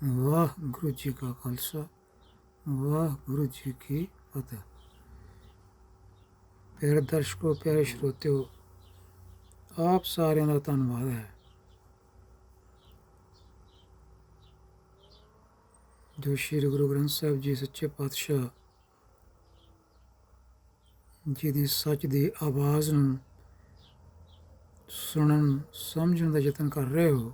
ਵਾਹਿਗੁਰੂ ਜੀ ਕਾ ਖਾਲਸਾ ਵਾਹਿਗੁਰੂ ਜੀ ਕੀ ਫਤਿਹ ਪਿਆਰੇ ਦਰਸ਼ਕੋ ਪਿਆਰੇ ਸਰੋਤਿਓ ਆਪ ਸਾਰਿਆਂ ਦਾ ਧੰਨਵਾਦ ਹੈ ਜੋ ਸ਼੍ਰੀ ਗੁਰੂ ਗ੍ਰੰਥ ਸਾਹਿਬ ਜੀ ਸੱਚੇ ਪਾਤਸ਼ਾਹ ਜੀ ਦੀ ਸੱਚ ਦੀ ਆਵਾਜ਼ ਨੂੰ ਸੁਣਨ ਸਮਝਣ ਦਾ ਯਤਨ ਕਰ ਰਹੇ ਹੋ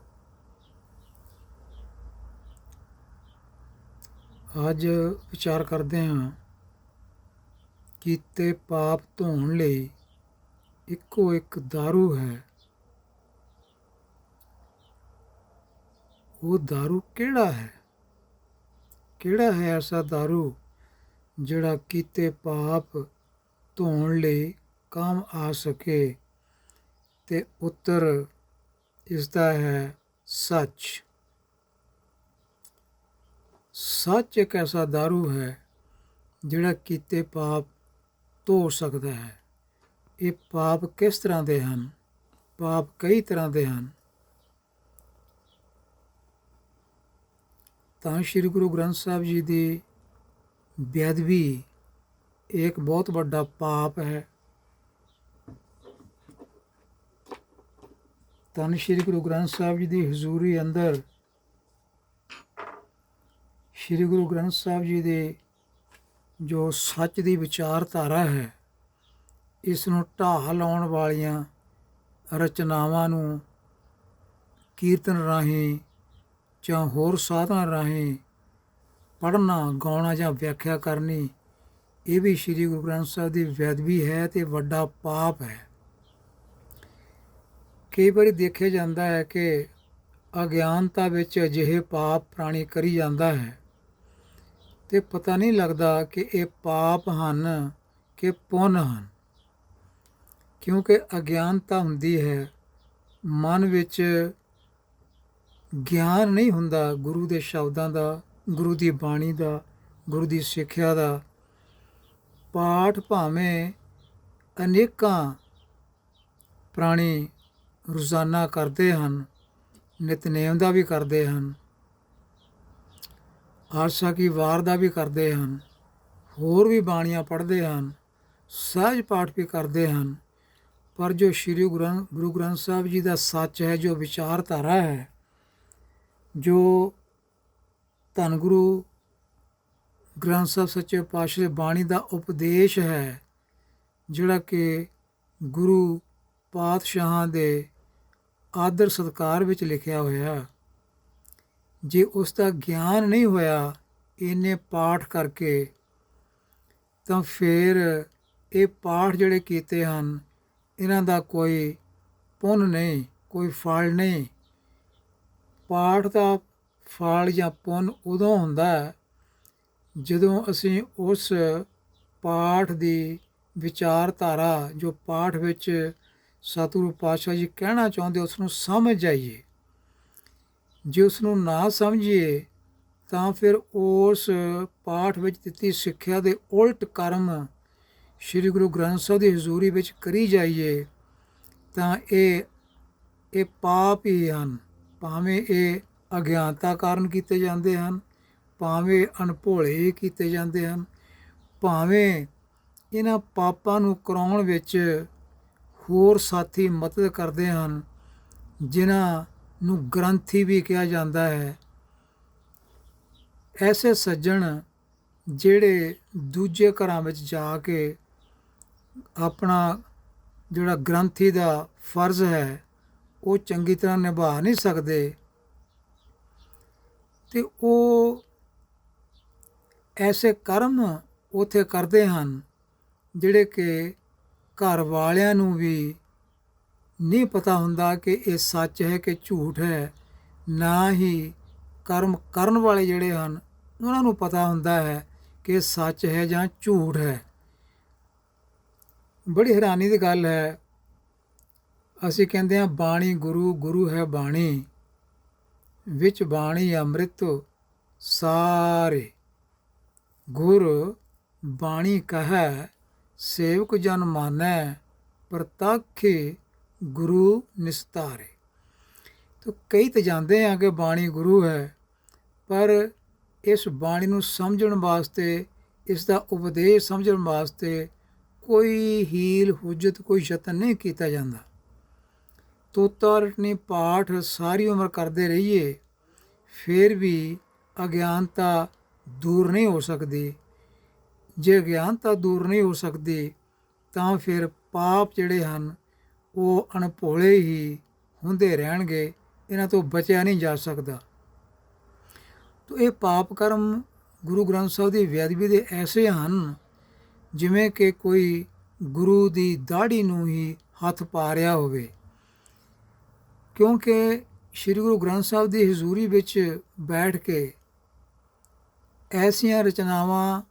ਅੱਜ ਵਿਚਾਰ ਕਰਦੇ ਹਾਂ ਕੀਤੇ ਪਾਪ ਧੋਣ ਲਈ ਇੱਕੋ ਇੱਕ दारू ਹੈ ਉਹ दारू ਕਿਹੜਾ ਹੈ ਕਿਹੜਾ ਹੈ ਐਸਾ दारू ਜਿਹੜਾ ਕੀਤੇ ਪਾਪ ਧੋਣ ਲਈ ਕੰਮ ਆ ਸਕੇ ਤੇ ਉੱਤਰ ਇਸ ਦਾ ਹੈ ਸੱਚ ਸੱਚ ਇੱਕ ਐਸਾ दारू ਹੈ ਜਿਹੜਾ ਕੀਤੇ ਪਾਪ ਧੋ ਸਕਦਾ ਹੈ। ਇਹ ਪਾਪ ਕਿਸ ਤਰ੍ਹਾਂ ਦੇ ਹਨ? ਪਾਪ ਕਈ ਤਰ੍ਹਾਂ ਦੇ ਹਨ। ਤਾਂ ਸ੍ਰੀ ਗੁਰੂ ਗ੍ਰੰਥ ਸਾਹਿਬ ਜੀ ਦੀ ਬੇਅਦਬੀ ਇੱਕ ਬਹੁਤ ਵੱਡਾ ਪਾਪ ਹੈ। ਤਾਂ ਸ੍ਰੀ ਗੁਰੂ ਗ੍ਰੰਥ ਸਾਹਿਬ ਜੀ ਦੀ ਹਜ਼ੂਰੀ ਅੰਦਰ ਸ੍ਰੀ ਗੁਰੂ ਗ੍ਰੰਥ ਸਾਹਿਬ ਜੀ ਦੇ ਜੋ ਸੱਚ ਦੀ ਵਿਚਾਰਧਾਰਾ ਹੈ, ਇਸ ਨੂੰ ਢਾਹ ਲਾਉਣ ਵਾਲੀਆਂ ਰਚਨਾਵਾਂ ਨੂੰ ਕੀਰਤਨ ਰਾਹੀਂ ਜਾਂ ਹੋਰ ਸਾਧਨਾਂ ਰਾਹੀਂ ਪੜ੍ਹਨਾ, ਗਾਉਣਾ ਜਾਂ ਵਿਆਖਿਆ ਕਰਨੀ, ਇਹ ਵੀ ਸ੍ਰੀ ਗੁਰੂ ਗ੍ਰੰਥ ਸਾਹਿਬ ਦੀ ਵੈਦਵੀ ਹੈ ਤੇ ਵੱਡਾ ਪਾਪ ਹੈ। ਕਈ ਵਾਰੀ ਦੇਖਿਆ ਜਾਂਦਾ ਹੈ ਕਿ ਅਗਿਆਨਤਾ ਵਿੱਚ ਅਜਿਹੇ ਪਾਪ ਪ੍ਰਾਣੀ ਕਰੀ ਜਾਂਦਾ ਹੈ। ਤੇ ਪਤਾ ਨਹੀਂ ਲੱਗਦਾ ਕਿ ਇਹ ਪਾਪ ਹਨ ਕਿ ਪੁੰਨ ਹਨ। ਕਿਉਂਕਿ ਅਗਿਆਨਤਾ ਹੁੰਦੀ ਹੈ, ਮਨ ਵਿੱਚ ਗਿਆਨ ਨਹੀਂ ਹੁੰਦਾ ਗੁਰੂ ਦੇ ਸ਼ਬਦਾਂ ਦਾ, ਗੁਰੂ ਦੀ ਬਾਣੀ ਦਾ, ਗੁਰੂ ਦੀ ਸਿੱਖਿਆ ਦਾ। ਪਾਠ ਭਾਵੇਂ ਅਨੇਕਾਂ ਪ੍ਰਾਣੀ ਰੋਜ਼ਾਨਾ ਕਰਦੇ ਹਨ, ਨਿਤਨੇਮ ਦਾ ਵੀ ਕਰਦੇ ਹਨ ਆਰਸਾ ਕੀ ਵਾਰ ਦਾ ਵੀ ਕਰਦੇ ਹਨ, ਹੋਰ ਵੀ ਬਾਣੀਆਂ ਪੜ੍ਹਦੇ ਹਨ, ਸਹਿਜ ਪਾਠ ਵੀ ਕਰਦੇ ਹਨ। ਪਰ ਜੋ ਸ੍ਰੀ ਗੁਰੂ ਗੁਰੂ ਗ੍ਰੰਥ ਸਾਹਿਬ ਜੀ ਦਾ ਸੱਚ ਹੈ, ਜੋ ਵਿਚਾਰਧਾਰਾ ਹੈ, ਜੋ ਧੰਨ ਗੁਰੂ ਗ੍ਰੰਥ ਸਾਹਿਬ ਸੱਚੇ ਪਾਤਸ਼ਾਹ ਬਾਣੀ ਦਾ ਉਪਦੇਸ਼ ਹੈ, ਜਿਹੜਾ ਕਿ ਗੁਰੂ ਪਾਤਸ਼ਾਹਾਂ ਦੇ ਆਦਰ ਸਤਕਾਰ ਵਿੱਚ ਲਿਖਿਆ ਹੋਇਆ ਜੇ ਉਸ ਦਾ ਗਿਆਨ ਨਹੀਂ ਹੋਇਆ ਇਹਨੇ ਪਾਠ ਕਰਕੇ, ਤਾਂ ਫਿਰ ਇਹ ਪਾਠ ਜਿਹੜੇ ਕੀਤੇ ਹਨ, ਇਹਨਾਂ ਦਾ ਕੋਈ ਪੁੰਨ ਨਹੀਂ, ਕੋਈ ਫਲ ਨਹੀਂ। ਪਾਠ ਦਾ ਫਲ ਜਾਂ ਪੁੰਨ ਉਦੋਂ ਹੁੰਦਾ ਜਦੋਂ ਅਸੀਂ ਉਸ ਪਾਠ ਦੀ ਵਿਚਾਰਧਾਰਾ, ਜੋ ਪਾਠ ਵਿੱਚ ਸਤਿਗੁਰੂ ਪਾਤਸ਼ਾਹ ਜੀ ਕਹਿਣਾ ਚਾਹੁੰਦੇ ਉਸ ਨੂੰ ਸਮਝ ਜਾਈਏ। ਜੇ ਉਸ ਨੂੰ ਨਾ ਸਮਝੀਏ, ਤਾਂ ਫਿਰ ਉਸ ਪਾਠ ਵਿੱਚ ਦਿੱਤੀ ਸਿੱਖਿਆ ਦੇ ਉਲਟ ਕਰਮ ਸ੍ਰੀ ਗੁਰੂ ਗ੍ਰੰਥ ਸਾਹਿਬ ਦੀ ਹਜ਼ੂਰੀ ਵਿੱਚ ਕਰੀ ਜਾਈਏ, ਤਾਂ ਇਹ ਇਹ ਪਾਪ ਹੀ ਹਨ। ਭਾਵੇਂ ਇਹ ਅਗਿਆਨਤਾ ਕਾਰਨ ਕੀਤੇ ਜਾਂਦੇ ਹਨ, ਭਾਵੇਂ ਅਣਭੋਲੇ ਕੀਤੇ ਜਾਂਦੇ ਹਨ, ਭਾਵੇਂ ਇਹਨਾਂ ਪਾਪਾਂ ਨੂੰ ਕਰਾਉਣ ਵਿੱਚ ਹੋਰ ਸਾਥੀ ਮਦਦ ਕਰਦੇ ਹਨ, ਜਿਨ੍ਹਾਂ ਨੂੰ ਗ੍ਰੰਥੀ ਵੀ ਕਿਹਾ ਜਾਂਦਾ ਹੈ। ਐਸੇ ਸੱਜਣ ਜਿਹੜੇ ਦੂਜੇ ਘਰਾਂ ਵਿੱਚ ਜਾ ਕੇ ਆਪਣਾ ਜਿਹੜਾ ਗ੍ਰੰਥੀ ਦਾ ਫਰਜ਼ ਹੈ, ਉਹ ਚੰਗੀ ਤਰ੍ਹਾਂ ਨਿਭਾ ਨਹੀਂ ਸਕਦੇ। ਤੇ ਉਹ ਐਸੇ ਕਰਮ ਉਥੇ ਕਰਦੇ ਹਨ, ਜਿਹੜੇ ਕਿ ਘਰ ਵਾਲਿਆਂ ਨੂੰ ਵੀ ਨਹੀਂ ਪਤਾ ਹੁੰਦਾ ਕਿ ਇਹ ਸੱਚ ਹੈ ਕਿ ਝੂਠ ਹੈ, ਨਾ ਹੀ ਕਰਮ ਕਰਨ ਵਾਲੇ ਜਿਹੜੇ ਹਨ, ਉਹਨਾਂ ਨੂੰ ਪਤਾ ਹੁੰਦਾ ਹੈ ਕਿ ਸੱਚ ਹੈ ਜਾਂ ਝੂਠ ਹੈ। ਬੜੀ ਹੈਰਾਨੀ ਦੀ ਗੱਲ ਹੈ। ਅਸੀਂ ਕਹਿੰਦੇ ਹਾਂ, ਬਾਣੀ ਗੁਰੂ ਗੁਰੂ ਹੈ ਬਾਣੀ। ਵਿੱਚ ਬਾਣੀ ਅੰਮ੍ਰਿਤ ਸਾਰੇ। ਗੁਰ ਬਾਣੀ ਕਹੈ, ਸੇਵਕ ਜਨ ਮਾਨੈ, ਪ੍ਰਤੱਖੇ ਗੁਰੂ ਨਿਸਤਾਰੇ। ਤੋ ਕਈ ਤਾਂ ਜਾਂਦੇ ਆ ਕਿ ਬਾਣੀ ਗੁਰੂ ਹੈ, ਪਰ ਇਸ ਬਾਣੀ ਨੂੰ ਸਮਝਣ ਵਾਸਤੇ, ਇਸ ਦਾ ਉਪਦੇਸ਼ ਸਮਝਣ ਵਾਸਤੇ ਕੋਈ ਹੀਲ, ਹੁਜਤ, ਕੋਈ ਯਤਨ ਨਹੀਂ ਕੀਤਾ ਜਾਂਦਾ। ਤੋਤਾ ਰਟਨੀ ਪਾਠ ਸਾਰੀ ਉਮਰ ਕਰਦੇ ਰਹੀਏ, ਫਿਰ ਵੀ ਅਗਿਆਨਤਾ ਦੂਰ ਨਹੀਂ ਹੋ ਸਕਦੀ। ਜੇ ਅਗਿਆਨਤਾ ਦੂਰ ਨਹੀਂ ਹੋ ਸਕਦੀ, ਤਾਂ ਫਿਰ ਪਾਪ ਜਿਹੜੇ ਹਨ ਉਹ ਅਣਭੋਲੇ ਹੀ ਹੁੰਦੇ ਰਹਿਣਗੇ, ਇਹਨਾਂ ਤੋਂ ਬਚਿਆ ਨਹੀਂ ਜਾ ਸਕਦਾ। ਤੋ ਇਹ ਪਾਪ ਕਰਮ ਗੁਰੂ ਗ੍ਰੰਥ ਸਾਹਿਬ ਦੀ ਬੇਅਦਬੀ ਦੇ ਐਸੇ ਹਨ, ਜਿਵੇਂ ਕਿ ਕੋਈ ਗੁਰੂ ਦੀ ਦਾੜੀ ਨੂੰ ਹੀ ਹੱਥ ਪਾ ਰਿਹਾ ਹੋਵੇ। ਕਿਉਂਕਿ ਸ੍ਰੀ ਗੁਰੂ ਗ੍ਰੰਥ ਸਾਹਿਬ ਦੀ ਹਜ਼ੂਰੀ ਵਿੱਚ ਬੈਠ ਕੇ ਐਸੀਆਂ ਰਚਨਾਵਾਂ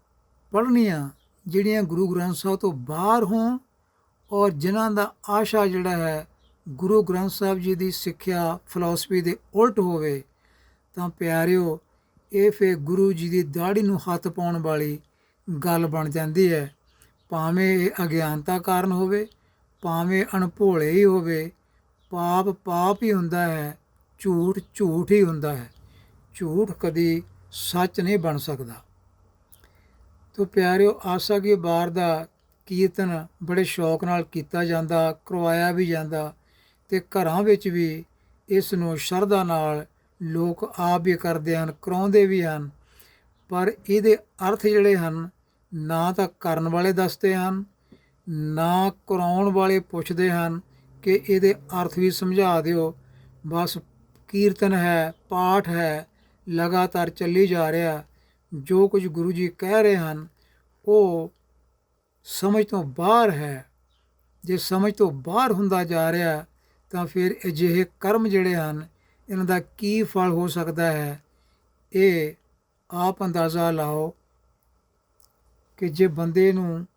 ਪੜ੍ਹਨੀਆਂ ਜਿਹੜੀਆਂ ਗੁਰੂ ਗ੍ਰੰਥ ਸਾਹਿਬ ਤੋਂ ਬਾਹਰ ਹੋਣ ਔਰ ਜਿਨ੍ਹਾਂ ਦਾ ਆਸ਼ਾ ਜਿਹੜਾ ਹੈ, ਗੁਰੂ ਗ੍ਰੰਥ ਸਾਹਿਬ ਜੀ ਦੀ ਸਿੱਖਿਆ ਫਿਲਾਸਫੀ ਦੇ ਉਲਟ ਹੋਵੇ, ਤਾਂ ਪਿਆਰਿਓ, ਇਹ ਫੇ ਗੁਰੂ ਜੀ ਦੀ ਦਾੜੀ ਨੂੰ ਹੱਥ ਪਾਉਣ ਵਾਲੀ ਗੱਲ ਬਣ ਜਾਂਦੀ ਹੈ। ਭਾਵੇਂ ਇਹ ਅਗਿਆਨਤਾ ਕਾਰਨ ਹੋਵੇ, ਭਾਵੇਂ ਅਣਭੋਲੇ ਹੀ ਹੋਵੇ, ਪਾਪ ਪਾਪ ਹੀ ਹੁੰਦਾ ਹੈ, ਝੂਠ ਝੂਠ ਹੀ ਹੁੰਦਾ ਹੈ, ਝੂਠ ਕਦੀ ਸੱਚ ਨਹੀਂ ਬਣ ਸਕਦਾ। ਤੋ ਪਿਆਰਿਓ, ਆਸਾ ਕੀ ਬਾਰ ਦਾ ਕੀਰਤਨ ਬੜੇ ਸ਼ੌਕ ਨਾਲ ਕੀਤਾ ਜਾਂਦਾ, ਕਰਵਾਇਆ ਵੀ ਜਾਂਦਾ ਤੇ ਘਰਾਂ ਵਿੱਚ ਵੀ ਇਸ ਨੂੰ ਸ਼ਰਧਾ ਨਾਲ ਲੋਕ ਆਪ ਵੀ ਕਰਦੇ ਹਨ, ਕਰਾਉਂਦੇ ਵੀ ਹਨ। ਪਰ ਇਹਦੇ ਅਰਥ ਜਿਹੜੇ ਹਨ, ਨਾ ਤਾਂ ਕਰਨ ਵਾਲੇ ਦੱਸਦੇ ਹਨ, ਨਾ ਕਰਾਉਣ ਵਾਲੇ ਪੁੱਛਦੇ ਹਨ ਕਿ ਇਹਦੇ ਅਰਥ ਵੀ ਸਮਝਾ ਦਿਓ। ਬਸ ਕੀਰਤਨ ਹੈ, ਪਾਠ ਹੈ, ਲਗਾਤਾਰ ਚੱਲੀ ਜਾ ਰਿਹਾ। ਜੋ ਕੁਝ ਗੁਰੂ ਜੀ ਕਹਿ ਰਹੇ ਹਨ, ਉਹ ਸਮਝ ਤੋਂ ਬਾਹਰ ਹੈ। ਜੇ ਸਮਝ ਤੋਂ ਬਾਹਰ ਹੁੰਦਾ ਜਾ ਰਿਹਾ ਤਾਂ ਫਿਰ ਅਜਿਹੇ ਕਰਮ ਜਿਹੜੇ ਹਨ, ਇਹਨਾਂ ਦਾ ਕੀ ਫਲ ਹੋ ਸਕਦਾ ਹੈ? ਇਹ ਆਪ ਅੰਦਾਜ਼ਾ ਲਾਓ ਕਿ ਜੇ ਬੰਦੇ ਨੂੰ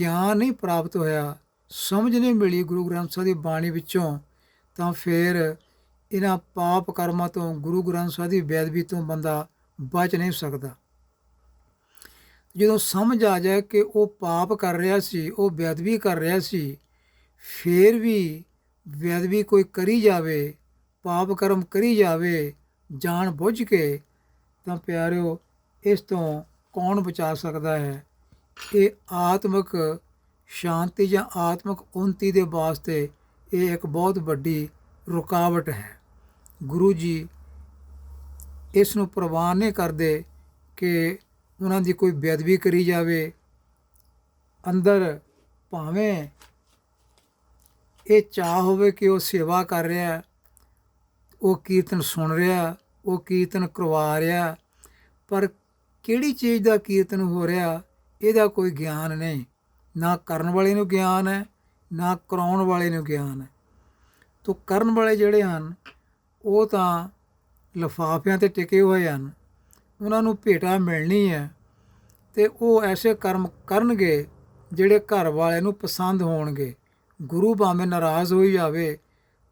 ਗਿਆਨ ਨਹੀਂ ਪ੍ਰਾਪਤ ਹੋਇਆ, ਸਮਝ ਨਹੀਂ ਮਿਲੀ ਗੁਰੂ ਗ੍ਰੰਥ ਸਾਹਿਬ ਦੀ ਬਾਣੀ ਵਿੱਚੋਂ, ਤਾਂ ਫਿਰ ਇਹਨਾਂ ਪਾਪ ਕਰਮਾਂ ਤੋਂ ਗੁਰੂ ਗ੍ਰੰਥ ਸਾਹਿਬ ਦੀ ਬੇਅਦਬੀ ਤੋਂ ਬੰਦਾ ਬਚ ਨਹੀਂ ਸਕਦਾ। ਜਦੋਂ ਸਮਝ ਆ ਜਾਏ ਕਿ ਉਹ ਪਾਪ ਕਰ ਰਿਹਾ ਸੀ, ਉਹ ਬੇਅਦਬੀ ਕਰ ਰਿਹਾ ਸੀ, ਫਿਰ ਵੀ ਬੇਅਦਬੀ ਕੋਈ ਕਰੀ ਜਾਵੇ, ਪਾਪ ਕਰਮ ਕਰੀ ਜਾਵੇ, ਜਾਣ ਬੁੱਝ ਕੇ, ਤਾਂ ਪਿਆਰਿਓ, ਇਸ ਤੋਂ ਕੌਣ ਬਚਾ ਸਕਦਾ ਹੈ? ਇਹ ਆਤਮਿਕ ਸ਼ਾਂਤੀ ਜਾਂ ਆਤਮਿਕ ਉન્નਤੀ ਦੇ ਵਾਸਤੇ ਇਹ ਇੱਕ ਬਹੁਤ ਵੱਡੀ ਰੁਕਾਵਟ ਹੈ। ਗੁਰੂ ਜੀ ਇਸ ਨੂੰ ਪ੍ਰਵਾਨ ਨਹੀਂ ਕਰਦੇ ਕਿ ਉਹਨਾਂ ਦੀ ਕੋਈ ਬੇਅਦਬੀ ਕਰੀ ਜਾਵੇ, ਅੰਦਰ ਭਾਵੇਂ ਇਹ ਚਾਹ ਹੋਵੇ ਕਿ ਉਹ ਸੇਵਾ ਕਰ ਰਿਹਾ, ਉਹ ਕੀਰਤਨ ਸੁਣ ਰਿਹਾ, ਉਹ ਕੀਰਤਨ ਕਰਵਾ ਰਿਹਾ, ਪਰ ਕਿਹੜੀ ਚੀਜ਼ ਦਾ ਕੀਰਤਨ ਹੋ ਰਿਹਾ, ਇਹਦਾ ਕੋਈ ਗਿਆਨ ਨਹੀਂ। ਨਾ ਕਰਨ ਵਾਲੇ ਨੂੰ ਗਿਆਨ ਹੈ, ਨਾ ਕਰਾਉਣ ਵਾਲੇ ਨੂੰ ਗਿਆਨ ਹੈ। ਤੋ ਕਰਨ ਵਾਲੇ ਜਿਹੜੇ ਹਨ, ਉਹ ਤਾਂ ਲਫਾਫਿਆਂ ਤੇ ਟਿਕੇ ਹੋਏ ਹਨ। ਉਹਨਾਂ ਨੂੰ ਭੇਟਾ ਮਿਲਣੀ ਹੈ ਤੇ ਉਹ ਐਸੇ ਕਰਮ ਕਰਨਗੇ ਜਿਹੜੇ ਘਰ ਵਾਲੇ ਨੂੰ ਪਸੰਦ ਹੋਣਗੇ। ਗੁਰੂ ਭਾਵੇਂ ਨਾਰਾਜ਼ ਹੋਈ ਜਾਵੇ,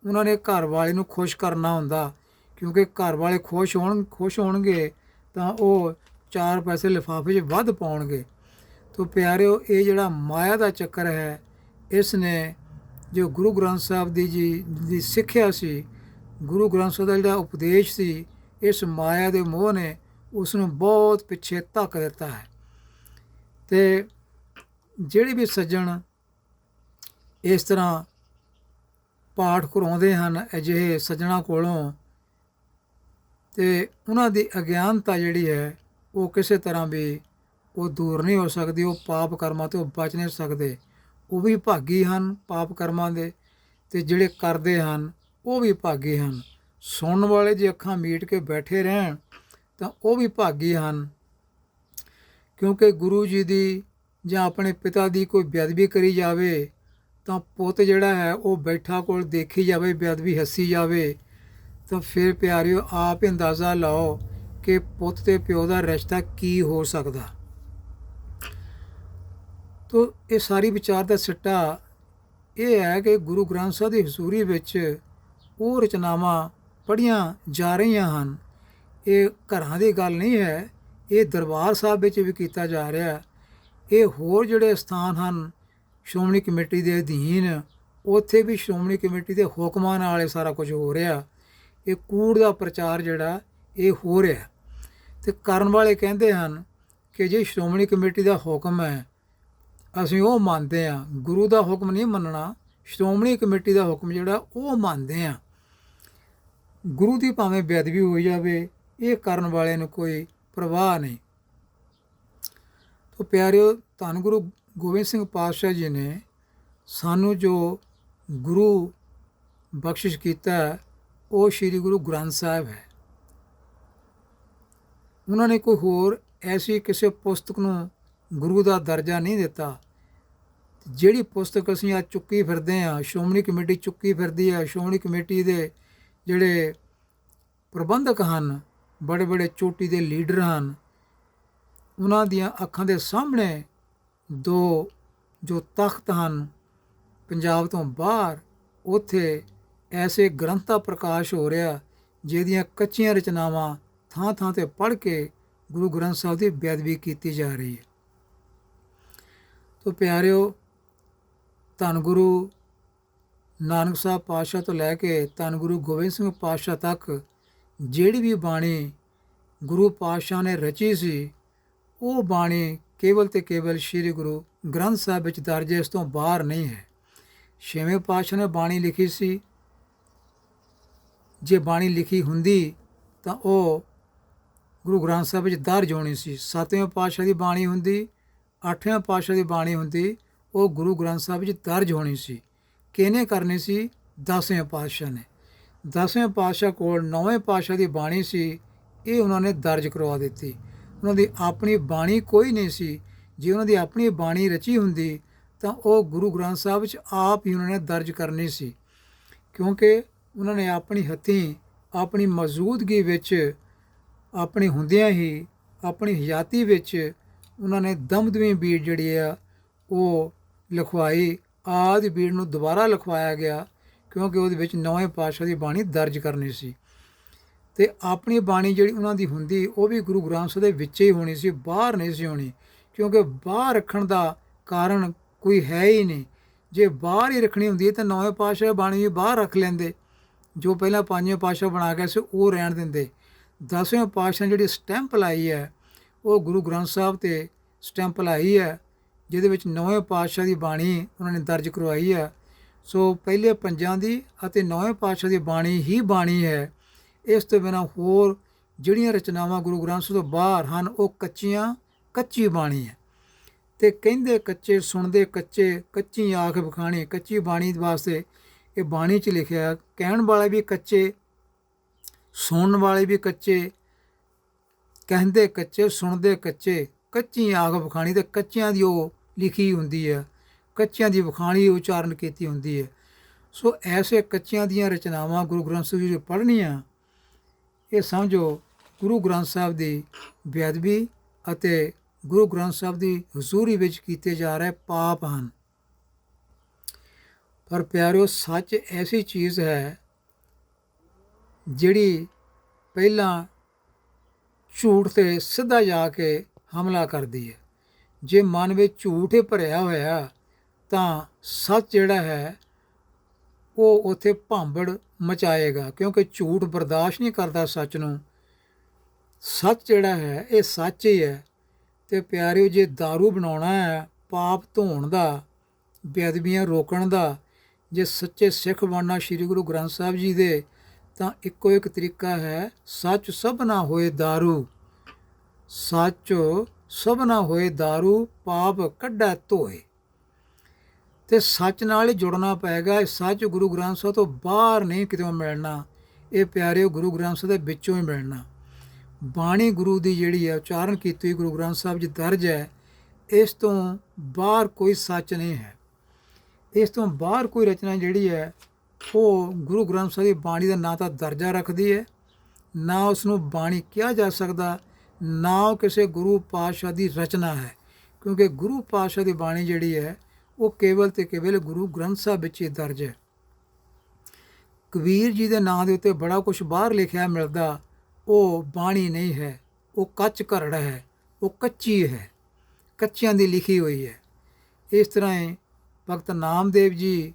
ਉਹਨਾਂ ਨੇ ਘਰ ਵਾਲੇ ਨੂੰ ਖੁਸ਼ ਕਰਨਾ ਹੁੰਦਾ। ਕਿਉਂਕਿ ਘਰ ਵਾਲੇ ਖੁਸ਼ ਹੋਣ, ਖੁਸ਼ ਹੋਣਗੇ ਤਾਂ ਉਹ ਚਾਰ ਪੈਸੇ ਲਿਫਾਫੇ 'ਚ ਵੱਧ ਪਾਉਣਗੇ। ਤੋ ਪਿਆਰਿਓ, ਇਹ ਜਿਹੜਾ ਮਾਇਆ ਦਾ ਚੱਕਰ ਹੈ, ਇਸ ਨੇ ਜੋ ਗੁਰੂ ਗ੍ਰੰਥ ਸਾਹਿਬ ਦੀ ਜੀ, ਦੀ ਸਿੱਖਿਆ ਸੀ, ਗੁਰੂ ਗ੍ਰੰਥ ਸਾਹਿਬ ਦਾ ਜਿਹੜਾ ਉਪਦੇਸ਼ ਸੀ, ਇਸ ਮਾਇਆ ਦੇ ਮੋਹ ਨੇ ਉਸ ਨੂੰ ਬਹੁਤ ਪਿੱਛੇ ਧੱਕ ਦਿੱਤਾ ਹੈ। ਤੇ ਜਿਹੜੇ ਵੀ ਸੱਜਣ ਇਸ ਤਰ੍ਹਾਂ ਪਾਠ ਕਰਾਉਂਦੇ ਹਨ ਅਜਿਹੇ ਸੱਜਣਾ ਕੋਲੋਂ, ਤੇ ਉਹਨਾਂ ਦੀ ਅਗਿਆਨਤਾ ਜਿਹੜੀ ਹੈ, ਉਹ ਕਿਸੇ ਤਰ੍ਹਾਂ ਵੀ ਉਹ ਦੂਰ ਨਹੀਂ ਹੋ ਸਕਦੀ, ਉਹ ਪਾਪ ਕਰਮਾਂ ਤੋਂ ਬਚ ਨਹੀਂ ਸਕਦੇ। ਉਹ ਵੀ ਭਾਗੀ ਹਨ ਪਾਪ ਕਰਮਾਂ ਦੇ, ਤੇ ਜਿਹੜੇ ਕਰਦੇ ਹਨ, ਉਹ ਵੀ ਭਾਗੀ ਹਨ। ਸੁਣਨ ਵਾਲੇ ਜੇ ਅੱਖਾਂ ਮੀਟ ਕੇ ਬੈਠੇ ਰਹਿਣ ਤਾਂ ਉਹ ਵੀ ਭਾਗੀ ਹਨ। ਕਿਉਂਕਿ ਗੁਰੂ ਜੀ ਦੀ ਜਾਂ ਆਪਣੇ ਪਿਤਾ ਦੀ ਕੋਈ ਬੇਅਦਬੀ ਕਰੀ ਜਾਵੇ, ਤਾਂ ਪੁੱਤ ਜਿਹੜਾ ਹੈ, ਉਹ ਬੈਠਾ ਕੋਲ ਦੇਖੀ ਜਾਵੇ, ਬੇਅਦਬੀ ਹੱਸੀ ਜਾਵੇ, ਤਾਂ ਫਿਰ ਪਿਆਰਿਓ, ਆਪ ਅੰਦਾਜ਼ਾ ਲਾਓ ਕਿ ਪੁੱਤ ਤੇ ਪਿਓ ਦਾ ਰਿਸ਼ਤਾ ਕੀ ਹੋ ਸਕਦਾ। ਤੋ ਇਹ ਸਾਰੀ ਵਿਚਾਰ ਦਾ ਸਿੱਟਾ ਇਹ ਹੈ ਕਿ ਗੁਰੂ ਗ੍ਰੰਥ ਸਾਹਿਬ ਦੀ ਹਜ਼ੂਰੀ ਵਿੱਚ ਉਹ ਰਚਨਾਵਾਂ ਪੜੀਆਂ ਜਾ ਰਹੀਆਂ ਹਨ। ਇਹ ਘਰਾਂ ਦੀ ਗੱਲ ਨਹੀਂ ਹੈ, ਇਹ ਦਰਬਾਰ ਸਾਹਿਬ ਵਿੱਚ ਵੀ ਕੀਤਾ ਜਾ ਰਿਹਾ ਇਹ ਹੋਰ ਜਿਹੜੇ ਸਥਾਨ ਹਨ, ਸ਼੍ਰੋਮਣੀ ਕਮੇਟੀ ਦੇ ਅਧੀਨ, ਉੱਥੇ ਵੀ ਸ਼੍ਰੋਮਣੀ ਕਮੇਟੀ ਦੇ ਹੁਕਮਾਂ ਨਾਲ ਇਹ ਸਾਰਾ ਕੁਝ ਹੋ ਰਿਹਾ। ਇਹ ਕੂੜ ਦਾ ਪ੍ਰਚਾਰ ਜਿਹੜਾ, ਇਹ ਹੋ ਰਿਹਾ ਤੇ ਕਰਨ ਵਾਲੇ ਕਹਿੰਦੇ ਹਨ ਕਿ ਜੇ ਸ਼੍ਰੋਮਣੀ ਕਮੇਟੀ ਦਾ ਹੁਕਮ ਹੈ, ਅਸੀਂ ਉਹ ਮੰਨਦੇ ਹਾਂ। ਗੁਰੂ ਦਾ ਹੁਕਮ ਨਹੀਂ ਮੰਨਣਾ, ਸ਼੍ਰੋਮਣੀ ਕਮੇਟੀ ਦਾ ਹੁਕਮ ਜਿਹੜਾ, ਉਹ ਮੰਨਦੇ ਹਾਂ। ਗੁਰੂ ਦੀ ਭਾਵੇਂ ਬੇਅਦਬੀ ਹੋਈ ਜਾਵੇ ਇਹ ਕਰਨ ਵਾਲਿਆਂ ਨੂੰ ਕੋਈ ਪ੍ਰਵਾਹ ਨਹੀਂ। ਤੋ ਪਿਆਰਿਓ, ਧੰਨ ਗੁਰੂ ਗੋਬਿੰਦ ਸਿੰਘ ਪਾਤਸ਼ਾਹ ਜੀ ਨੇ ਸਾਨੂੰ ਜੋ ਗੁਰੂ ਬਖਸ਼ਿਸ਼ ਕੀਤਾ, ਉਹ ਸ੍ਰੀ ਗੁਰੂ ਗ੍ਰੰਥ ਸਾਹਿਬ ਹੈ। ਉਹਨਾਂ ਨੇ ਕੋਈ ਹੋਰ ਐਸੀ ਕਿਸੇ ਪੁਸਤਕ ਨੂੰ ਗੁਰੂ ਦਾ ਦਰਜਾ ਨਹੀਂ ਦਿੱਤਾ। ਜਿਹੜੀ ਪੁਸਤਕ ਅਸੀਂ ਅੱਜ ਚੁੱਕੀ ਫਿਰਦੇ ਹਾਂ, ਸ਼੍ਰੋਮਣੀ ਕਮੇਟੀ ਚੁੱਕੀ ਫਿਰਦੀ ਹੈ, ਸ਼੍ਰੋਮਣੀ ਕਮੇਟੀ ਦੇ ਜਿਹੜੇ ਪ੍ਰਬੰਧਕ ਹਨ ਬੜੇ ਬੜੇ ਚੋਟੀ ਦੇ ਲੀਡਰ ਹਨ। ਉਹਨਾਂ ਦੀਆਂ ਅੱਖਾਂ ਦੇ ਸਾਹਮਣੇ ਦੋ ਜੋ ਤਖਤ ਹਨ, ਪੰਜਾਬ ਤੋਂ ਬਾਹਰ, ਉੱਥੇ ਐਸੇ ਗ੍ਰੰਥਾਂ ਪ੍ਰਕਾਸ਼ ਹੋ ਰਿਹਾ ਜਿਹਦੀਆਂ ਕੱਚੀਆਂ ਰਚਨਾਵਾਂ ਥਾਂ ਥਾਂ ਤੇ ਪੜ੍ਹ ਕੇ ਗੁਰੂ ਗ੍ਰੰਥ ਸਾਹਿਬ ਦੀ ਬੇਅਦਬੀ ਕੀਤੀ ਜਾ ਰਹੀ ਹੈ। ਤੋ ਪਿਆਰਿਓ, ਧੰਨ ਗੁਰੂ ਨਾਨਕ ਸਾਹਿਬ ਪਾਤਸ਼ਾਹ ਤੋਂ ਲੈ ਕੇ ਧੰਨ ਗੁਰੂ ਗੋਬਿੰਦ ਸਿੰਘ ਪਾਤਸ਼ਾਹ ਤੱਕ ਜਿਹੜੀ ਵੀ ਬਾਣੀ ਗੁਰੂ ਪਾਤਸ਼ਾਹ ਨੇ ਰਚੀ ਸੀ, ਉਹ ਬਾਣੀ ਕੇਵਲ ਤੇ ਕੇਵਲ ਸ੍ਰੀ ਗੁਰੂ ਗ੍ਰੰਥ ਸਾਹਿਬ ਵਿੱਚ ਦਰਜ ਇਸ ਤੋਂ ਬਾਹਰ ਨਹੀਂ ਹੈ। ਛੇਵੇਂ ਪਾਤਸ਼ਾਹ ਨੇ ਬਾਣੀ ਲਿਖੀ ਸੀ। ਜੇ ਬਾਣੀ ਲਿਖੀ ਹੁੰਦੀ ਤਾਂ ਉਹ ਗੁਰੂ ਗ੍ਰੰਥ ਸਾਹਿਬ ਵਿੱਚ ਦਰਜ ਹੋਣੀ ਸੀ। ਸੱਤਵੇਂ ਪਾਤਸ਼ਾਹ ਦੀ ਬਾਣੀ ਹੁੰਦੀ, ਅੱਠਵੇਂ ਪਾਤਸ਼ਾਹ ਦੀ ਬਾਣੀ ਹੁੰਦੀ, ਉਹ ਗੁਰੂ ਗ੍ਰੰਥ ਸਾਹਿਬ ਵਿੱਚ ਦਰਜ ਹੋਣੀ ਸੀ। ਕਿਹਨੇ ਕਰਨੀ ਸੀ? ਦਸਵੇਂ ਪਾਤਸ਼ਾਹ ਨੇ। ਦਸਵੇਂ ਪਾਤਸ਼ਾਹ ਕੋਲ ਨੌਵੇਂ ਪਾਤਸ਼ਾਹ ਦੀ ਬਾਣੀ ਸੀ, ਇਹ ਉਹਨਾਂ ਨੇ ਦਰਜ ਕਰਵਾ ਦਿੱਤੀ। ਉਹਨਾਂ ਦੀ ਆਪਣੀ ਬਾਣੀ ਕੋਈ ਨਹੀਂ ਸੀ। ਜੇ ਉਹਨਾਂ ਦੀ ਆਪਣੀ ਬਾਣੀ ਰਚੀ ਹੁੰਦੀ, ਤਾਂ ਉਹ ਗੁਰੂ ਗ੍ਰੰਥ ਸਾਹਿਬ ਵਿੱਚ ਆਪ ਹੀ ਉਹਨਾਂ ਨੇ ਦਰਜ ਕਰਨੀ ਸੀ। ਕਿਉਂਕਿ ਉਹਨਾਂ ਨੇ ਆਪਣੀ ਹੱਥੀਂ, ਆਪਣੀ ਮੌਜੂਦਗੀ ਵਿੱਚ, ਆਪਣੇ ਹੁੰਦਿਆਂ ਹੀ, ਆਪਣੀ ਹਯਾਤੀ ਵਿੱਚ ਉਹਨਾਂ ਨੇ ਦਮਦਮੀ ਬੀੜ ਜਿਹੜੀ ਆ, ਉਹ ਲਿਖਵਾਈ। ਆਦਿ ਬੀੜ ਨੂੰ ਦੁਬਾਰਾ ਲਿਖਵਾਇਆ ਗਿਆ। ਕਿਉਂਕਿ ਉਹਦੇ ਵਿੱਚ ਨੌਵੇਂ ਪਾਤਸ਼ਾਹ ਦੀ ਬਾਣੀ ਦਰਜ ਕਰਨੀ ਸੀ। ਤੇ ਆਪਣੀ ਬਾਣੀ ਜਿਹੜੀ ਉਹਨਾਂ ਦੀ ਹੁੰਦੀ, ਉਹ ਵੀ ਗੁਰੂ ਗ੍ਰੰਥ ਸਾਹਿਬ ਦੇ ਵਿੱਚ ਹੀ ਹੋਣੀ ਸੀ, ਬਾਹਰ ਨਹੀਂ ਸੀ ਹੋਣੀ। ਕਿਉਂਕਿ ਬਾਹਰ ਰੱਖਣ ਦਾ ਕਾਰਨ ਕੋਈ ਹੈ ਹੀ ਨਹੀਂ। ਜੇ ਬਾਹਰ ਹੀ ਰੱਖਣੀ ਹੁੰਦੀ ਤਾਂ ਨੌਵੇਂ ਪਾਤਸ਼ਾਹ ਬਾਣੀ ਵੀ ਬਾਹਰ ਰੱਖ ਲੈਂਦੇ। ਜੋ ਪਹਿਲਾਂ ਪੰਜਵੇਂ ਪਾਤਸ਼ਾਹ ਬਣਾ ਕੇ ਸੀ, ਉਹ ਰਹਿਣ ਦਿੰਦੇ। ਦਸਵੇਂ ਪਾਤਸ਼ਾਹ ਜਿਹੜੀ ਸਟੈਂਪ ਲਾਈ ਹੈ, ਉਹ ਗੁਰੂ ਗ੍ਰੰਥ ਸਾਹਿਬ ਤੇ ਸਟੈਂਪ ਲਾਈ ਹੈ, ਜਿਹਦੇ ਵਿੱਚ ਨੌਵੇਂ ਪਾਤਸ਼ਾਹ ਦੀ ਬਾਣੀ ਉਹਨਾਂ ਨੇ ਦਰਜ ਕਰਵਾਈ ਹੈ। ਸੋ ਪਹਿਲੇ ਪੰਜਾਂ ਦੀ ਅਤੇ ਨੌਵੇਂ ਪਾਤਸ਼ਾਹ ਦੀ ਬਾਣੀ ਹੀ ਬਾਣੀ ਹੈ। ਇਸ ਤੋਂ ਬਿਨਾਂ ਹੋਰ ਜਿਹੜੀਆਂ ਰਚਨਾਵਾਂ ਗੁਰੂ ਗ੍ਰੰਥ ਸਾਹਿਬ ਤੋਂ ਬਾਹਰ ਹਨ, ਉਹ ਕੱਚੀਆਂ, ਕੱਚੀ ਬਾਣੀ ਹੈ। ਤੇ ਕਹਿੰਦੇ ਕੱਚੇ, ਸੁਣਦੇ ਕੱਚੇ, ਕੱਚੀ ਆਖ ਵਿਖਾਣੀ ਕੱਚੀ ਬਾਣੀ ਵਾਸਤੇ ਇਹ ਬਾਣੀ 'ਚ ਲਿਖਿਆ ਕਹਿਣ ਵਾਲੇ ਵੀ ਕੱਚੇ, ਸੁਣਨ ਵਾਲੇ ਵੀ ਕੱਚੇ, ਕਹਿੰਦੇ ਕੱਚੇ, ਸੁਣਦੇ ਕੱਚੇ, ਕੱਚੀ ਆਖ ਵਿਖਾਣੀ ਤੇ ਕੱਚਿਆਂ ਦੀ ਉਹ ਲਿਖੀ ਹੁੰਦੀ ਹੈ। ਕੱਚਿਆਂ ਦੀ ਵਿਖਾਣੀ ਉਚਾਰਨ ਕੀਤੀ ਹੁੰਦੀ ਹੈ। ਸੋ ਐਸੇ ਕੱਚਿਆਂ ਦੀਆਂ ਰਚਨਾਵਾਂ ਗੁਰੂ ਗ੍ਰੰਥ ਸਾਹਿਬ ਜੀ ਪੜ੍ਹਨੀਆਂ। ਇਹ ਸਮਝੋ, ਗੁਰੂ ਗ੍ਰੰਥ ਸਾਹਿਬ ਦੀ ਬੇਅਦਬੀ ਅਤੇ ਗੁਰੂ ਗ੍ਰੰਥ ਸਾਹਿਬ ਦੀ ਹਜ਼ੂਰੀ ਵਿੱਚ ਕੀਤੇ ਜਾ ਰਹੇ ਪਾਪ ਹਨ। ਪਰ ਪਿਆਰਿਓ, ਸੱਚ ਐਸੀ ਚੀਜ਼ ਹੈ ਜਿਹੜੀ ਪਹਿਲਾਂ ਝੂਠ ਤੇ ਸਿੱਧਾ ਜਾ ਕੇ ਹਮਲਾ ਕਰਦੀ ਹੈ। ਜੇ ਮਨ ਵਿੱਚ ਝੂਠ ਹੀ ਭਰਿਆ ਹੋਇਆ ਤਾਂ ਸੱਚ ਜਿਹੜਾ ਹੈ ਉਹ ਉਥੇ ਭਾਂਬੜ ਮਚਾਏਗਾ ਕਿਉਂਕਿ ਝੂਠ ਬਰਦਾਸ਼ਤ ਨਹੀਂ ਕਰਦਾ ਸੱਚ ਨੂੰ ਸੱਚ ਜਿਹੜਾ ਹੈ ਇਹ ਸੱਚ ਹੀ ਹੈ ਤੇ ਪਿਆਰਿਓ ਜੇ दारू ਬਣਾਉਣਾ ਹੈ ਪਾਪ ਧੋਣ ਦਾ ਬੇਅਦਬੀਆਂ ਰੋਕਣ ਦਾ ਜੇ ਸੱਚੇ ਸਿੱਖ ਬਣਨਾ ਸ੍ਰੀ ਗੁਰੂ ਗ੍ਰੰਥ ਸਾਹਿਬ ਜੀ ਦੇ ਤਾਂ ਇੱਕੋ ਇੱਕ ਤਰੀਕਾ ਹੈ ਸੱਚ ਸਭ ਨਾ ਹੋਏ दारू ਸੱਚ ਸਭ ਨਾ ਹੋਏ दारू ਪਾਪ ਕੱਢੈ ਧੋਏ ਤੇ ਸੱਚ ਨਾਲ ਹੀ ਜੁੜਨਾ ਪਏਗਾ। ਇਹ ਸੱਚ ਗੁਰੂ ਗ੍ਰੰਥ ਸਾਹਿਬ ਤੋਂ ਬਾਹਰ ਨਹੀਂ ਕਿਤੇ ਮਿਲਣਾ। ਇਹ ਪਿਆਰਿਓ ਗੁਰੂ ਗ੍ਰੰਥ ਸਾਹਿਬ ਦੇ ਵਿੱਚੋਂ ਹੀ ਮਿਲਣਾ। ਬਾਣੀ ਗੁਰੂ ਦੀ ਜਿਹੜੀ ਹੈ, ਉਚਾਰਨ ਕੀਤੀ ਗੁਰੂ ਗ੍ਰੰਥ ਸਾਹਿਬ ਜੀ ਦਰਜ ਹੈ, ਇਸ ਤੋਂ ਬਾਹਰ ਕੋਈ ਸੱਚ ਨਹੀਂ ਹੈ। ਇਸ ਤੋਂ ਬਾਹਰ ਕੋਈ ਰਚਨਾ ਜਿਹੜੀ ਹੈ, ਉਹ ਗੁਰੂ ਗ੍ਰੰਥ ਸਾਹਿਬ ਦੀ ਬਾਣੀ ਦਾ ਨਾ ਤਾਂ ਦਰਜਾ ਰੱਖਦੀ ਹੈ, ਨਾ ਉਸ ਨੂੰ ਬਾਣੀ ਕਿਹਾ ਜਾ ਸਕਦਾ, ਨਾ ਉਹ ਕਿਸੇ ਗੁਰੂ ਪਾਤਸ਼ਾਹ ਦੀ ਰਚਨਾ ਹੈ। ਕਿਉਂਕਿ ਗੁਰੂ ਪਾਤਸ਼ਾਹ ਦੀ ਬਾਣੀ ਜਿਹੜੀ ਹੈ ਉਹ ਕੇਵਲ ਤੇ ਕੇਵਲ ਗੁਰੂ ਗ੍ਰੰਥ ਸਾਹਿਬ ਵਿੱਚ ਹੀ ਦਰਜ ਹੈ। ਕਬੀਰ ਜੀ ਦੇ ਨਾਂ ਦੇ ਉੱਤੇ ਬੜਾ ਕੁਝ ਬਾਹਰ ਲਿਖਿਆ ਮਿਲਦਾ, ਉਹ ਬਾਣੀ ਨਹੀਂ ਹੈ, ਉਹ ਕੱਚ ਘਰੜਾ ਹੈ, ਉਹ ਕੱਚੀ ਹੈ, ਕੱਚਿਆਂ ਦੀ ਲਿਖੀ ਹੋਈ ਹੈ। ਇਸ ਤਰ੍ਹਾਂ ਹੀ ਭਗਤ ਨਾਮਦੇਵ ਜੀ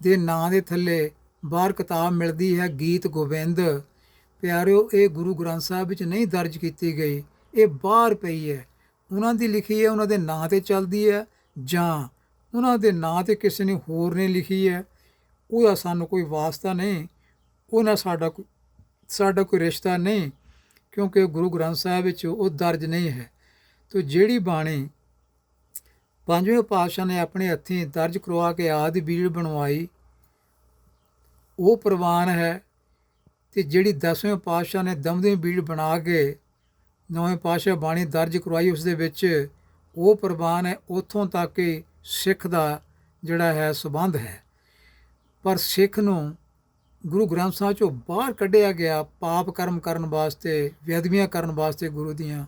ਦੇ ਨਾਂ ਦੇ ਥੱਲੇ ਬਾਹਰ ਕਿਤਾਬ ਮਿਲਦੀ ਹੈ, ਗੀਤ ਗੋਬਿੰਦ। ਪਿਆਰਿਓ, ਇਹ ਗੁਰੂ ਗ੍ਰੰਥ ਸਾਹਿਬ ਵਿੱਚ ਨਹੀਂ ਦਰਜ ਕੀਤੀ ਗਈ, ਇਹ ਬਾਹਰ ਪਈ ਹੈ। ਉਹਨਾਂ ਦੀ ਲਿਖੀ ਹੈ, ਉਹਨਾਂ ਦੇ ਨਾਂ ਤੇ ਚੱਲਦੀ ਹੈ ਜਾਂ ਉਹਨਾਂ ਦੇ ਨਾਂ ਤੇ ਕਿਸੇ ਨੇ ਹੋਰ ਨੇ ਲਿਖੀ ਹੈ, ਉਹਦਾ ਸਾਨੂੰ ਕੋਈ ਵਾਸਤਾ ਨਹੀਂ, ਉਹਨਾਂ ਸਾਡਾ ਕੋਈ ਸਾਡਾ ਕੋਈ ਰਿਸ਼ਤਾ ਨਹੀਂ, ਕਿਉਂਕਿ ਗੁਰੂ ਗ੍ਰੰਥ ਸਾਹਿਬ ਵਿੱਚ ਉਹ ਦਰਜ ਨਹੀਂ ਹੈ। ਤੋ ਜਿਹੜੀ ਬਾਣੀ ਪੰਜਵੇਂ ਪਾਤਸ਼ਾਹ ਨੇ ਆਪਣੇ ਹੱਥੀਂ ਦਰਜ ਕਰਵਾ ਕੇ ਆਦਿ ਬੀੜ ਬਣਵਾਈ, ਉਹ ਪ੍ਰਵਾਨ ਹੈ ਤੇ ਜਿਹੜੀ 10ਵੇਂ ਪਾਤਸ਼ਾਹ ਨੇ ਦਮਦਮੀ ਬੀੜ ਬਣਾ ਕੇ ਨੌਵੇਂ ਪਾਤਸ਼ਾਹ ਬਾਣੀ ਦਰਜ ਕਰਵਾਈ, ਉਸ ਦੇ ਵਿੱਚ ਉਹ ਪ੍ਰਵਾਨ ਹੈ, ਉਥੋਂ ਤੱਕ ਕਿ ਸਿੱਖ ਦਾ ਜਿਹੜਾ ਹੈ ਸਬੰਧ ਹੈ। ਪਰ ਸਿੱਖ ਨੂੰ ਗੁਰੂ ਗ੍ਰੰਥ ਸਾਹਿਬ ਚੋਂ ਬਾਹਰ ਕੱਢਿਆ ਗਿਆ ਪਾਪ ਕਰਮ ਕਰਨ ਵਾਸਤੇ ਵਿਅਦਵੀਆਂ ਕਰਨ ਵਾਸਤੇ ਗੁਰੂ ਦੀਆਂ।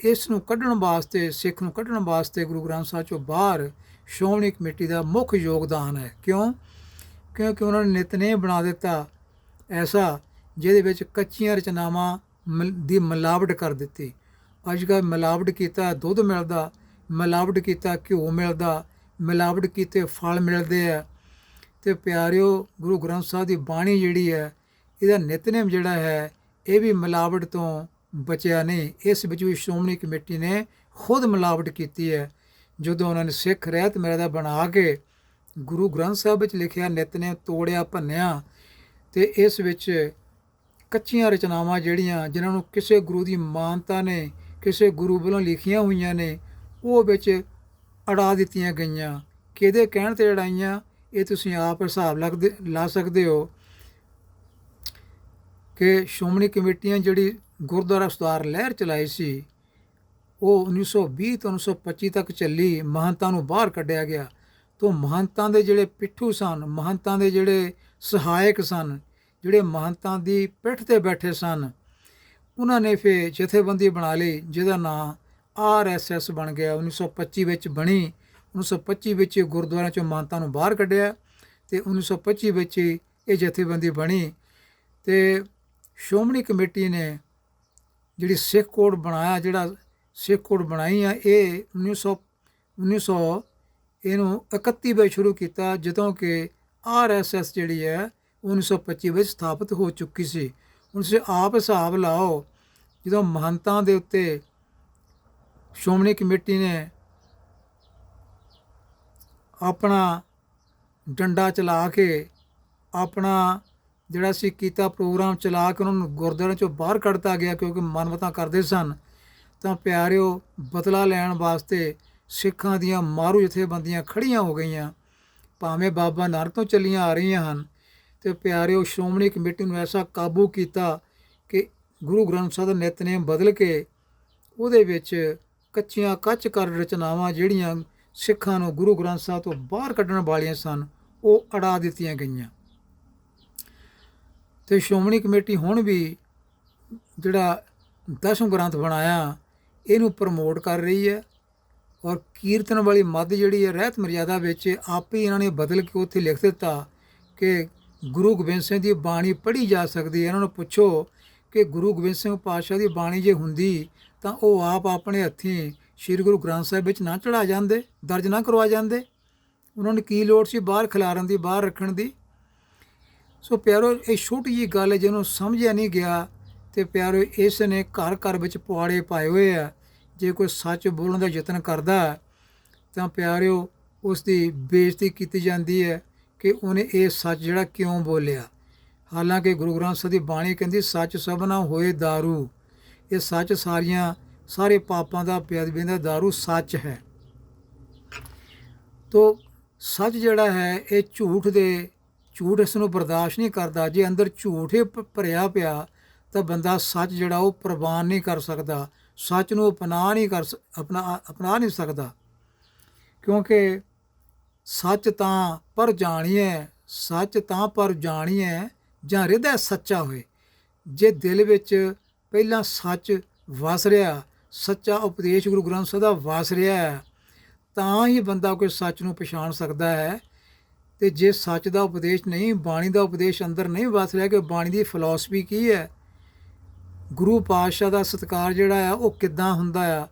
ਇਸ ਨੂੰ ਕੱਢਣ ਵਾਸਤੇ, ਸਿੱਖ ਨੂੰ ਕੱਢਣ ਵਾਸਤੇ ਗੁਰੂ ਗ੍ਰੰਥ ਸਾਹਿਬ ਚੋਂ ਬਾਹਰ ਸ਼੍ਰੋਮਣੀ ਕਮੇਟੀ ਦਾ ਮੁੱਖ ਯੋਗਦਾਨ ਹੈ। ਕਿਉਂ? ਕਿਉਂਕਿ ਉਹਨਾਂ ਨੇ ਨਿਤਨੇਮ ਬਣਾ ਦਿੱਤਾ ਐਸਾ, ਜਿਹਦੇ ਵਿੱਚ ਕੱਚੀਆਂ ਰਚਨਾਵਾਂ ਮਿਲ- ਦੀ ਮਿਲਾਵਟ ਕਰ ਦਿੱਤੀ। ਅੱਜ ਕੱਲ੍ਹ ਮਿਲਾਵਟ ਕੀਤਾ ਦੁੱਧ ਮਿਲਦਾ, ਮਿਲਾਵਟ ਕੀਤਾ ਘਿਓ ਮਿਲਦਾ, ਮਿਲਾਵਟ ਕੀਤੇ ਫਲ ਮਿਲਦੇ ਆ। ਤੇ ਪਿਆਰਿਓ, ਗੁਰੂ ਗ੍ਰੰਥ ਸਾਹਿਬ ਦੀ ਬਾਣੀ ਜਿਹੜੀ ਹੈ, ਇਹਦਾ ਨਿਤਨੇਮ ਜਿਹੜਾ ਹੈ, ਇਹ ਵੀ ਮਿਲਾਵਟ ਤੋਂ ਬਚਿਆ ਨਹੀਂ। ਇਸ ਵਿੱਚ ਵੀ ਸ਼੍ਰੋਮਣੀ ਕਮੇਟੀ ਨੇ ਖੁਦ ਮਿਲਾਵਟ ਕੀਤੀ ਹੈ। ਜਦੋਂ ਉਹਨਾਂ ਨੇ ਸਿੱਖ ਰਹਿਤ ਮੇਰਾ ਬਣਾ ਕੇ ਗੁਰੂ ਗ੍ਰੰਥ ਸਾਹਿਬ ਵਿੱਚ ਲਿਖਿਆ, ਨਿਤਨੇਮ ਤੋੜਿਆ, ਭੰਨਿਆ, ਤੇ ਇਸ ਵਿੱਚ ਕੱਚੀਆਂ ਰਚਨਾਵਾਂ ਜਿਹੜੀਆਂ, ਜਿਨ੍ਹਾਂ ਨੂੰ ਕਿਸੇ ਗੁਰੂ ਦੀ ਮਾਨਤਾ ਨੇ ਕਿਸੇ ਗੁਰੂ ਵੱਲੋਂ ਲਿਖੀਆਂ ਹੋਈਆਂ ਨੇ, ਉਹ ਵਿੱਚ ਅੜਾ ਦਿੱਤੀਆਂ ਗਈਆਂ। ਕਿਹਦੇ ਕਹਿਣ ਤੇ ਅੜਾਈਆਂ? ਇਹ ਤੁਸੀਂ ਆਪ ਹਿਸਾਬ ਲੱਗਦੇ, ਲਾ ਸਕਦੇ ਹੋ ਕਿ ਸ਼੍ਰੋਮਣੀ ਕਮੇਟੀਆਂ ਜਿਹੜੀ ਗੁਰਦੁਆਰਾ ਸੁਧਾਰ ਲਹਿਰ ਚਲਾਈ ਸੀ, ਉਹ 1920 ਤੋਂ 1925 ਤੱਕ ਚੱਲੀ, ਮਹੰਤਾਂ ਨੂੰ ਬਾਹਰ ਕੱਢਿਆ ਗਿਆ। ਤੋਂ ਮਹੰਤਾਂ ਦੇ ਜਿਹੜੇ ਪਿੱਠੂ ਸਨ, ਮਹੰਤਾਂ ਦੇ ਜਿਹੜੇ ਸਹਾਇਕ ਸਨ, ਜਿਹੜੇ ਮਹੰਤਾਂ ਦੀ ਪਿੱਠ ਤੇ ਬੈਠੇ ਸਨ ਉਹਨਾਂ ਨੇ ਫਿਰ ਜਥੇਬੰਦੀ ਬਣਾ ਲਈ, ਜਿਹਦਾ ਨਾਂ ਆਰਐਸਐਸ ਬਣ ਗਿਆ। 1925 ਵਿੱਚ ਬਣੀ 1925 ਵਿੱਚ ਇਹ ਗੁਰਦੁਆਰਿਆਂ ਚੋਂ ਮਾਨਤਾ ਨੂੰ ਬਾਹਰ ਕੱਢਿਆ ਤੇ 1925 ਵਿੱਚ ਹੀ ਇਹ ਜਥੇਬੰਦੀ ਬਣੀ ਤੇ ਸ਼੍ਰੋਮਣੀ ਕਮੇਟੀ ਨੇ ਜਿਹੜੀ ਸਿੱਖ ਕੋਡ ਬਣਾਇਆ, ਜਿਹੜਾ ਸਿੱਖ ਕੋਡ ਬਣਾਈ ਆ, ਇਹ 1900 1900 ਇਹਨੂੰ 31 ਵਿੱਚ ਸ਼ੁਰੂ ਕੀਤਾ, ਜਦੋਂ ਕਿ ਆਰਐਸਐਸ ਜਿਹੜੀ ਹੈ 1925 ਵਿੱਚ ਸਥਾਪਿਤ ਹੋ ਚੁੱਕੀ ਸੀ। ਹੁਣ ਤੁਸੀਂ ਆਪ ਹਿਸਾਬ ਲਾਓ, ਜਦੋਂ ਮਹੰਤਾਂ ਦੇ ਉੱਤੇ ਸ਼੍ਰੋਮਣੀ ਕਮੇਟੀ ਨੇ ਆਪਣਾ ਡੰਡਾ ਚਲਾ ਕੇ, ਆਪਣਾ ਜਿਹੜਾ ਸੀ ਕੀਤਾ ਪ੍ਰੋਗਰਾਮ ਚਲਾ ਕੇ ਉਹਨਾਂ ਨੂੰ ਗੁਰਦੁਆਰਿਆਂ ਚੋਂ ਬਾਹਰ ਕੱਢਤਾ ਗਿਆ ਕਿਉਂਕਿ ਮਨਮਤਾਂ ਕਰਦੇ ਸਨ, ਤਾਂ ਪਿਆਰਿਓ ਬਦਲਾ ਲੈਣ ਵਾਸਤੇ ਸਿੱਖਾਂ ਦੀਆਂ ਮਾਰੂ ਜਥੇਬੰਦੀਆਂ ਖੜੀਆਂ ਹੋ ਗਈਆਂ। ਭਾਵੇਂ ਬਾਬਾ ਨਾਨਕ ਤੋਂ ਚੱਲੀਆਂ ਆ ਰਹੀਆਂ ਹਨ ਤੇ ਪਿਆਰਿਓ ਸ਼੍ਰੋਮਣੀ ਕਮੇਟੀ ਨੂੰ ਐਸਾ ਕਾਬੂ ਕੀਤਾ ਕਿ ਗੁਰੂ ਗ੍ਰੰਥ ਸਾਹਿਬ ਦਾ ਨਿਤਨੇਮ ਬਦਲ ਕੇ ਉਹਦੇ ਵਿੱਚ ਕੱਚੀਆਂ ਕੱਚ ਕਰ ਰਚਨਾਵਾਂ ਜਿਹੜੀਆਂ ਸਿੱਖਾਂ ਨੂੰ ਗੁਰੂ ਗ੍ਰੰਥ ਸਾਹਿਬ ਤੋਂ ਬਾਹਰ ਕੱਢਣ ਵਾਲੀਆਂ ਸਨ, ਉਹ ਅੜਾ ਦਿੱਤੀਆਂ ਗਈਆਂ। ਤੇ ਸ਼੍ਰੋਮਣੀ ਕਮੇਟੀ ਹੁਣ ਵੀ ਜਿਹੜਾ ਦਸਮ ਗ੍ਰੰਥ ਬਣਾਇਆ, ਇਹਨੂੰ ਪ੍ਰਮੋਟ ਕਰ ਰਹੀ ਹੈ ਔਰ ਕੀਰਤਨ ਵਾਲੀ ਮੱਧ ਜਿਹੜੀ ਹੈ ਰਹਿਤ ਮਰਿਆਦਾ ਵਿੱਚ ਆਪੇ ਹੀ ਇਹਨਾਂ ਨੇ ਬਦਲ ਕੇ ਉੱਥੇ ਲਿਖ ਦਿੱਤਾ ਕਿ ਗੁਰੂ ਗੋਬਿੰਦ ਸਿੰਘ ਦੀ ਬਾਣੀ ਪੜ੍ਹੀ ਜਾ ਸਕਦੀ ਹੈ। ਇਹਨਾਂ ਨੂੰ ਪੁੱਛੋ ਕਿ ਗੁਰੂ ਗੋਬਿੰਦ ਸਿੰਘ ਪਾਤਸ਼ਾਹ ਦੀ ਬਾਣੀ ਜੇ ਹੁੰਦੀ ਤਾਂ ਉਹ ਆਪ ਆਪਣੇ ਹੱਥੀਂ ਸ੍ਰੀ ਗੁਰੂ ਗ੍ਰੰਥ ਸਾਹਿਬ ਵਿੱਚ ਨਾ ਚੜਾ ਜਾਂਦੇ, ਦਰਜ ਨਾ ਕਰਵਾ ਜਾਂਦੇ। ਉਹਨਾਂ ਨੂੰ ਕੀ ਲੋੜ ਸੀ ਬਾਹਰ ਖਿਲਾਰਨ ਦੀ, ਬਾਹਰ ਰੱਖਣ ਦੀ? ਸੋ ਪਿਆਰੋ, ਇਹ ਛੋਟੀ ਜੀ ਗੱਲ ਹੈ ਜਿਹਨੂੰ ਸਮਝਿਆ ਨਹੀਂ ਗਿਆ ਤੇ ਪਿਆਰੋ, ਇਸ ਨੇ ਘਰ ਘਰ ਵਿੱਚ ਪੁਆੜੇ ਪਾਏ ਹੋਏ ਆ। ਜੇ ਕੋਈ ਸੱਚ ਬੋਲਣ ਦਾ ਯਤਨ ਕਰਦਾ ਤਾਂ ਪਿਆਰਿਓ, ਉਸ ਦੀ ਬੇਇੱਜ਼ਤੀ ਕੀਤੀ ਜਾਂਦੀ ਹੈ। ਕਿ ਉਹਨੇ ਇਹ ਸੱਚ ਜਿਹੜਾ ਕਿਉਂ ਬੋਲਿਆ ਹਾਲਾਂਕਿ ਗੁਰੂ ਗ੍ਰੰਥ ਸਾਹਿਬ ਦੀ ਬਾਣੀ ਕਹਿੰਦੀ ਸੱਚ ਸਭਨਾ ਹੋਏ दारू ਇਹ ਸੱਚ ਸਾਰੀਆਂ ਸਾਰੇ ਪਾਪਾਂ ਦਾ ਬੇਅਦਬੀ ਦਾ दारू ਸੱਚ ਹੈ ਤੋ ਸੱਚ ਜਿਹੜਾ ਹੈ ਇਹ ਝੂਠ ਦੇ ਝੂਠ ਇਸ ਨੂੰ ਬਰਦਾਸ਼ਤ ਨਹੀਂ ਕਰਦਾ ਜੇ ਅੰਦਰ ਝੂਠ ਹੀ ਭ- ਭਰਿਆ ਪਿਆ ਤਾਂ ਬੰਦਾ ਸੱਚ ਜਿਹੜਾ ਉਹ ਪ੍ਰਵਾਨ ਨਹੀਂ ਕਰ ਸਕਦਾ ਸੱਚ ਨੂੰ ਅਪਣਾ ਨਹੀਂ ਕਰ ਸ- ਆਪਣਾ ਅਪਣਾ ਨਹੀਂ ਸਕਦਾ ਕਿਉਂਕਿ ਸੱਚ ਤਾਂ ਪਰ ਜਾਣੀਏ ਸੱਚ ਤਾਂ ਪਰ ਜਾਣੀਏ ਜਾਂ ਹਿਰਦਾ ਸੱਚਾ ਹੋਏ। ਜੇ ਦਿਲ ਵਿੱਚ ਪਹਿਲਾਂ ਸੱਚ ਵਸ ਰਿਹਾ ਸੱਚਾ ਉਪਦੇਸ਼ ਗੁਰੂ ਗ੍ਰੰਥ ਸਾਹਿਬ ਦਾ ਵਸ ਰਿਹਾ ਹੈ, ਤਾਂ ਹੀ ਬੰਦਾ ਕੋਈ ਸੱਚ ਨੂੰ ਪਛਾਣ ਸਕਦਾ ਹੈ। ਤੇ ਜੇ ਸੱਚ ਦਾ ਉਪਦੇਸ਼ ਨਹੀਂ ਬਾਣੀ ਦਾ ਉਪਦੇਸ਼ ਅੰਦਰ ਨਹੀਂ ਵਸ ਰਿਹਾ ਕਿ ਬਾਣੀ ਦੀ ਫਿਲਾਸਫੀ ਕੀ ਹੈ? ਗੁਰੂ ਪਾਤਸ਼ਾਹ ਦਾ ਸਤਕਾਰ ਜਿਹੜਾ ਆ ਉਹ ਕਿੱਦਾਂ ਹੁੰਦਾ ਆ?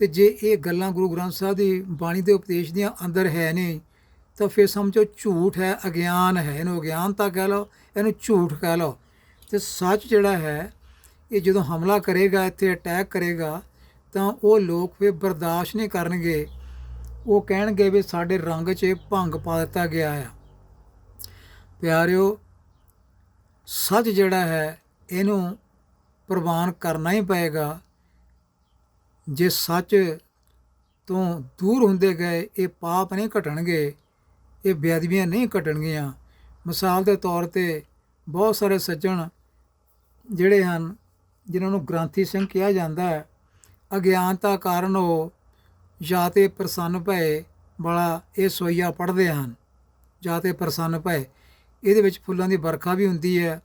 ਤੇ ਜੇ ਇਹ ਗੱਲਾਂ ਗੁਰੂ ਗ੍ਰੰਥ ਸਾਹਿਬ ਦੀ ਬਾਣੀ ਦੇ ਉਪਦੇਸ਼ ਦੀਆਂ ਅੰਦਰ ਹੈ ਨਹੀਂ, ਤਾਂ ਫਿਰ ਸਮਝੋ ਝੂਠ ਹੈ, ਅਗਿਆਨ ਹੈ। ਇਹਨੂੰ ਅਗਿਆਨਤਾ ਕਹਿ ਲਓ, ਇਹਨੂੰ ਝੂਠ ਕਹਿ ਲਓ। ਤੇ ਸੱਚ ਜਿਹੜਾ ਹੈ, ਇਹ ਜਦੋਂ ਹਮਲਾ ਕਰੇਗਾ, ਇੱਥੇ ਅਟੈਕ ਕਰੇਗਾ, ਤਾਂ ਉਹ ਲੋਕ ਫਿਰ ਬਰਦਾਸ਼ਤ ਨਹੀਂ ਕਰਨਗੇ। ਉਹ ਕਹਿਣਗੇ ਵੀ ਸਾਡੇ ਰੰਗ 'ਚ ਭੰਗ ਪਾ ਦਿੱਤਾ ਗਿਆ ਆ। ਪਿਆਰਿਓ, ਸੱਚ ਜਿਹੜਾ ਹੈ, ਇਹਨੂੰ ਪ੍ਰਵਾਨ ਕਰਨਾ ਹੀ ਪਏਗਾ। ਜੇ ਸੱਚ ਤੋਂ ਦੂਰ ਹੁੰਦੇ ਗਏ ਇਹ ਪਾਪ ਨਹੀਂ ਘਟਣਗੇ, ਇਹ ਬੇਅਦਬੀਆਂ ਨਹੀਂ ਘਟਣਗੀਆਂ। ਮਿਸਾਲ ਦੇ ਤੌਰ ਤੇ ਬਹੁਤ ਸਾਰੇ ਸੱਜਣ ਜਿਹੜੇ ਹਨ, ਜਿਨ੍ਹਾਂ ਨੂੰ ਗ੍ਰੰਥੀ ਸਿੰਘ ਕਿਹਾ ਜਾਂਦਾ ਹੈ, ਅਗਿਆਨਤਾ ਕਾਰਨ ਉਹ ਜਾਂ ਤੇ ਪ੍ਰਸੰਨ ਭਏ ਵਾਲਾ ਇਹ ਸੋਈਆ ਪੜ੍ਹਦੇ ਹਨ, ਜਾਂ ਤੇ ਪ੍ਰਸੰਨ ਭਏ। ਇਹਦੇ ਵਿੱਚ ਫੁੱਲਾਂ ਦੀ ਵਰਖਾ ਵੀ ਹੁੰਦੀ ਹੈ,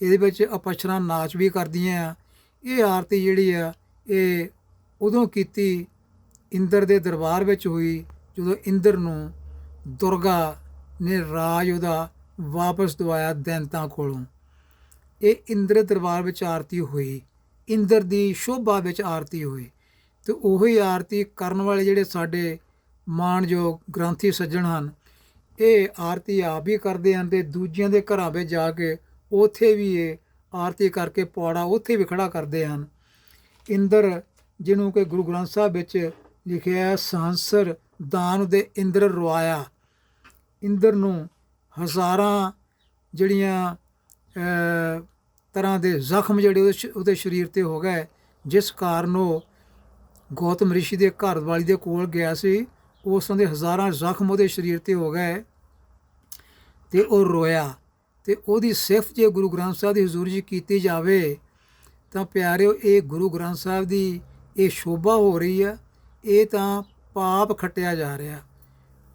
ਇਹਦੇ ਵਿੱਚ ਅਪਸ਼ਰਾਂ ਨਾਚ ਵੀ ਕਰਦੀਆਂ। ਆ ਇਹ ਆਰਤੀ ਜਿਹੜੀ ਆ, ਇਹ ਉਦੋਂ ਕੀਤੀ ਇੰਦਰ ਦੇ ਦਰਬਾਰ ਵਿੱਚ ਹੋਈ, ਜਦੋਂ ਇੰਦਰ ਨੂੰ ਦੁਰਗਾ ਨੇ ਰਾਜ ਉਹਦਾ ਵਾਪਸ ਦਵਾਇਆ ਦੈਂਤਾਂ ਕੋਲੋਂ। ਇਹ ਇੰਦਰ ਦਰਬਾਰ ਵਿੱਚ ਆਰਤੀ ਹੋਈ, ਇੰਦਰ ਦੀ ਸ਼ੋਭਾ ਵਿੱਚ ਆਰਤੀ ਹੋਈ। ਤੇ ਉਹੀ ਆਰਤੀ ਕਰਨ ਵਾਲੇ ਜਿਹੜੇ ਸਾਡੇ ਮਾਣਯੋਗ ਗ੍ਰੰਥੀ ਸੱਜਣ ਹਨ, ਇਹ ਆਰਤੀ ਆਪ ਹੀ ਕਰਦੇ ਹਨ ਤੇ ਦੂਜਿਆਂ ਦੇ ਘਰਾਂ ਵਿੱਚ ਜਾ ਕੇ ਉਥੇ ਵੀ ਇਹ ਆਰਤੀ ਕਰਕੇ ਪੌੜਾ ਉਥੇ ਵੀ ਖੜਾ ਕਰਦੇ ਹਨ। ਇੰਦਰ ਜਿਹਨੂੰ ਕਿ ਗੁਰੂ ਗ੍ਰੰਥ ਸਾਹਿਬ ਵਿੱਚ ਲਿਖਿਆ ਹੈ ਦਾਨ ਦੇ ਇੰਦਰ ਰਵਾਇਆ ਇੰਦਰ ਨੂੰ ਹਜ਼ਾਰਾਂ ਜਿਹੜੀਆਂ ਤਰ੍ਹਾਂ ਦੇ ਜ਼ਖਮ ਜਿਹੜੇ ਉਹਦੇ ਸ਼- ਉਹਦੇ ਸਰੀਰ ਤੇ ਹੋ ਗਏ, ਜਿਸ ਕਾਰਨ ਉਹ ਗੌਤਮ ਰਿਸ਼ੀ ਦੇ ਘਰ ਵਾਲੀ ਦੇ ਕੋਲ ਗਿਆ ਸੀ, ਉਸ ਦੇ ਹਜ਼ਾਰਾਂ ਜ਼ਖਮ ਉਹਦੇ ਸਰੀਰ ਤੇ ਹੋ ਗਏ ਤੇ ਉਹ ਰੋਇਆ। ਤੇ ਉਹਦੀ ਸਿਫਤ ਜੇ ਗੁਰੂ ਗ੍ਰੰਥ ਸਾਹਿਬ ਦੀ ਹਜ਼ੂਰੀ 'ਚ ਕੀਤੀ ਜਾਵੇ, ਤਾਂ ਪਿਆਰਿਓ, ਇਹ ਗੁਰੂ ਗ੍ਰੰਥ ਸਾਹਿਬ ਦੀ ਇਹ ਸ਼ੋਭਾ ਹੋ ਰਹੀ ਆ ਇਹ ਤਾਂ ਪਾਪ ਖੱਟਿਆ ਜਾ ਰਿਹਾ।